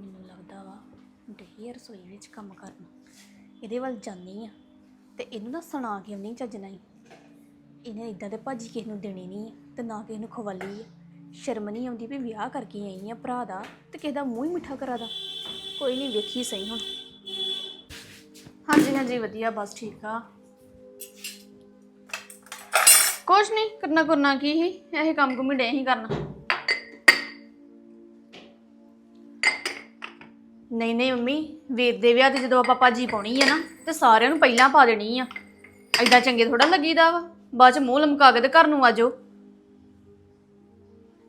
ਮੈਨੂੰ ਲੱਗਦਾ ਵਾ ਡਹੀ ਰਸੋਈ ਵਿੱਚ ਕੰਮ ਕਰਨ। ਇਹਦੇ ਵੱਲ ਜਾਂਦੀ ਆ ਤੇ ਇਹਨੂੰ ਨਾ ਸੁਣਾ ਕੇ ਨਹੀਂ ਚੱਜਣਾ ਹੀ ਇਹਨੇ ਇਦਾਂ ਦੇ ਭਾਜੀ ਕਿਸੇ ਨੂੰ ਦੇਣੀ ਨਹੀਂ ਆ ਤੇ ਨਾ ਕਿਸੇ ਨੂੰ ਖਵਾਲੀ ਆ। ਸ਼ਰਮ ਨਹੀਂ ਆਉਂਦੀ ਵੀ ਵਿਆਹ ਕਰਕੇ ਆਈ ਆ ਭਰਾ ਦਾ ਤੇ ਕਿਸੇ ਦਾ ਮੂੰਹ ਹੀ ਮਿੱਠਾ ਕਰਾ ਦਾ। ਕੋਈ ਨਹੀਂ ਵੇਖੀ ਸਹੀ ਹੁਣ। ਹਾਂਜੀ ਹਾਂਜੀ, ਵਧੀਆ, ਬਸ ਠੀਕ ਆ। ਕੁਛ ਨਹੀਂ ਕਰਨਾ ਕਰਨਾ ਕੀ ਹੀ ਇਹ ਕੰਮ ਕੁਮ ਡੇ ਹੀ ਕਰਨਾ। ਨਹੀਂ ਨਹੀਂ ਮੰਮੀ, ਵੀਰ ਦੇ ਵਿਆਹ ਤੇ ਜਦੋਂ ਆਪਾਂ ਭਾਜੀ ਪਾਉਣੀ ਆ ਨਾ, ਤੇ ਸਾਰਿਆਂ ਨੂੰ ਪਹਿਲਾਂ ਪਾ ਦੇਣੀ ਆ। ਐਦਾਂ ਚੰਗੇ ਥੋੜਾ ਲੱਗੀਦਾ ਵਾ, ਬਾਅਦ ਚ ਮੂੰਹ ਲਮਕਾ ਕੇ ਤੇ ਘਰ ਨੂੰ ਆਜੋ।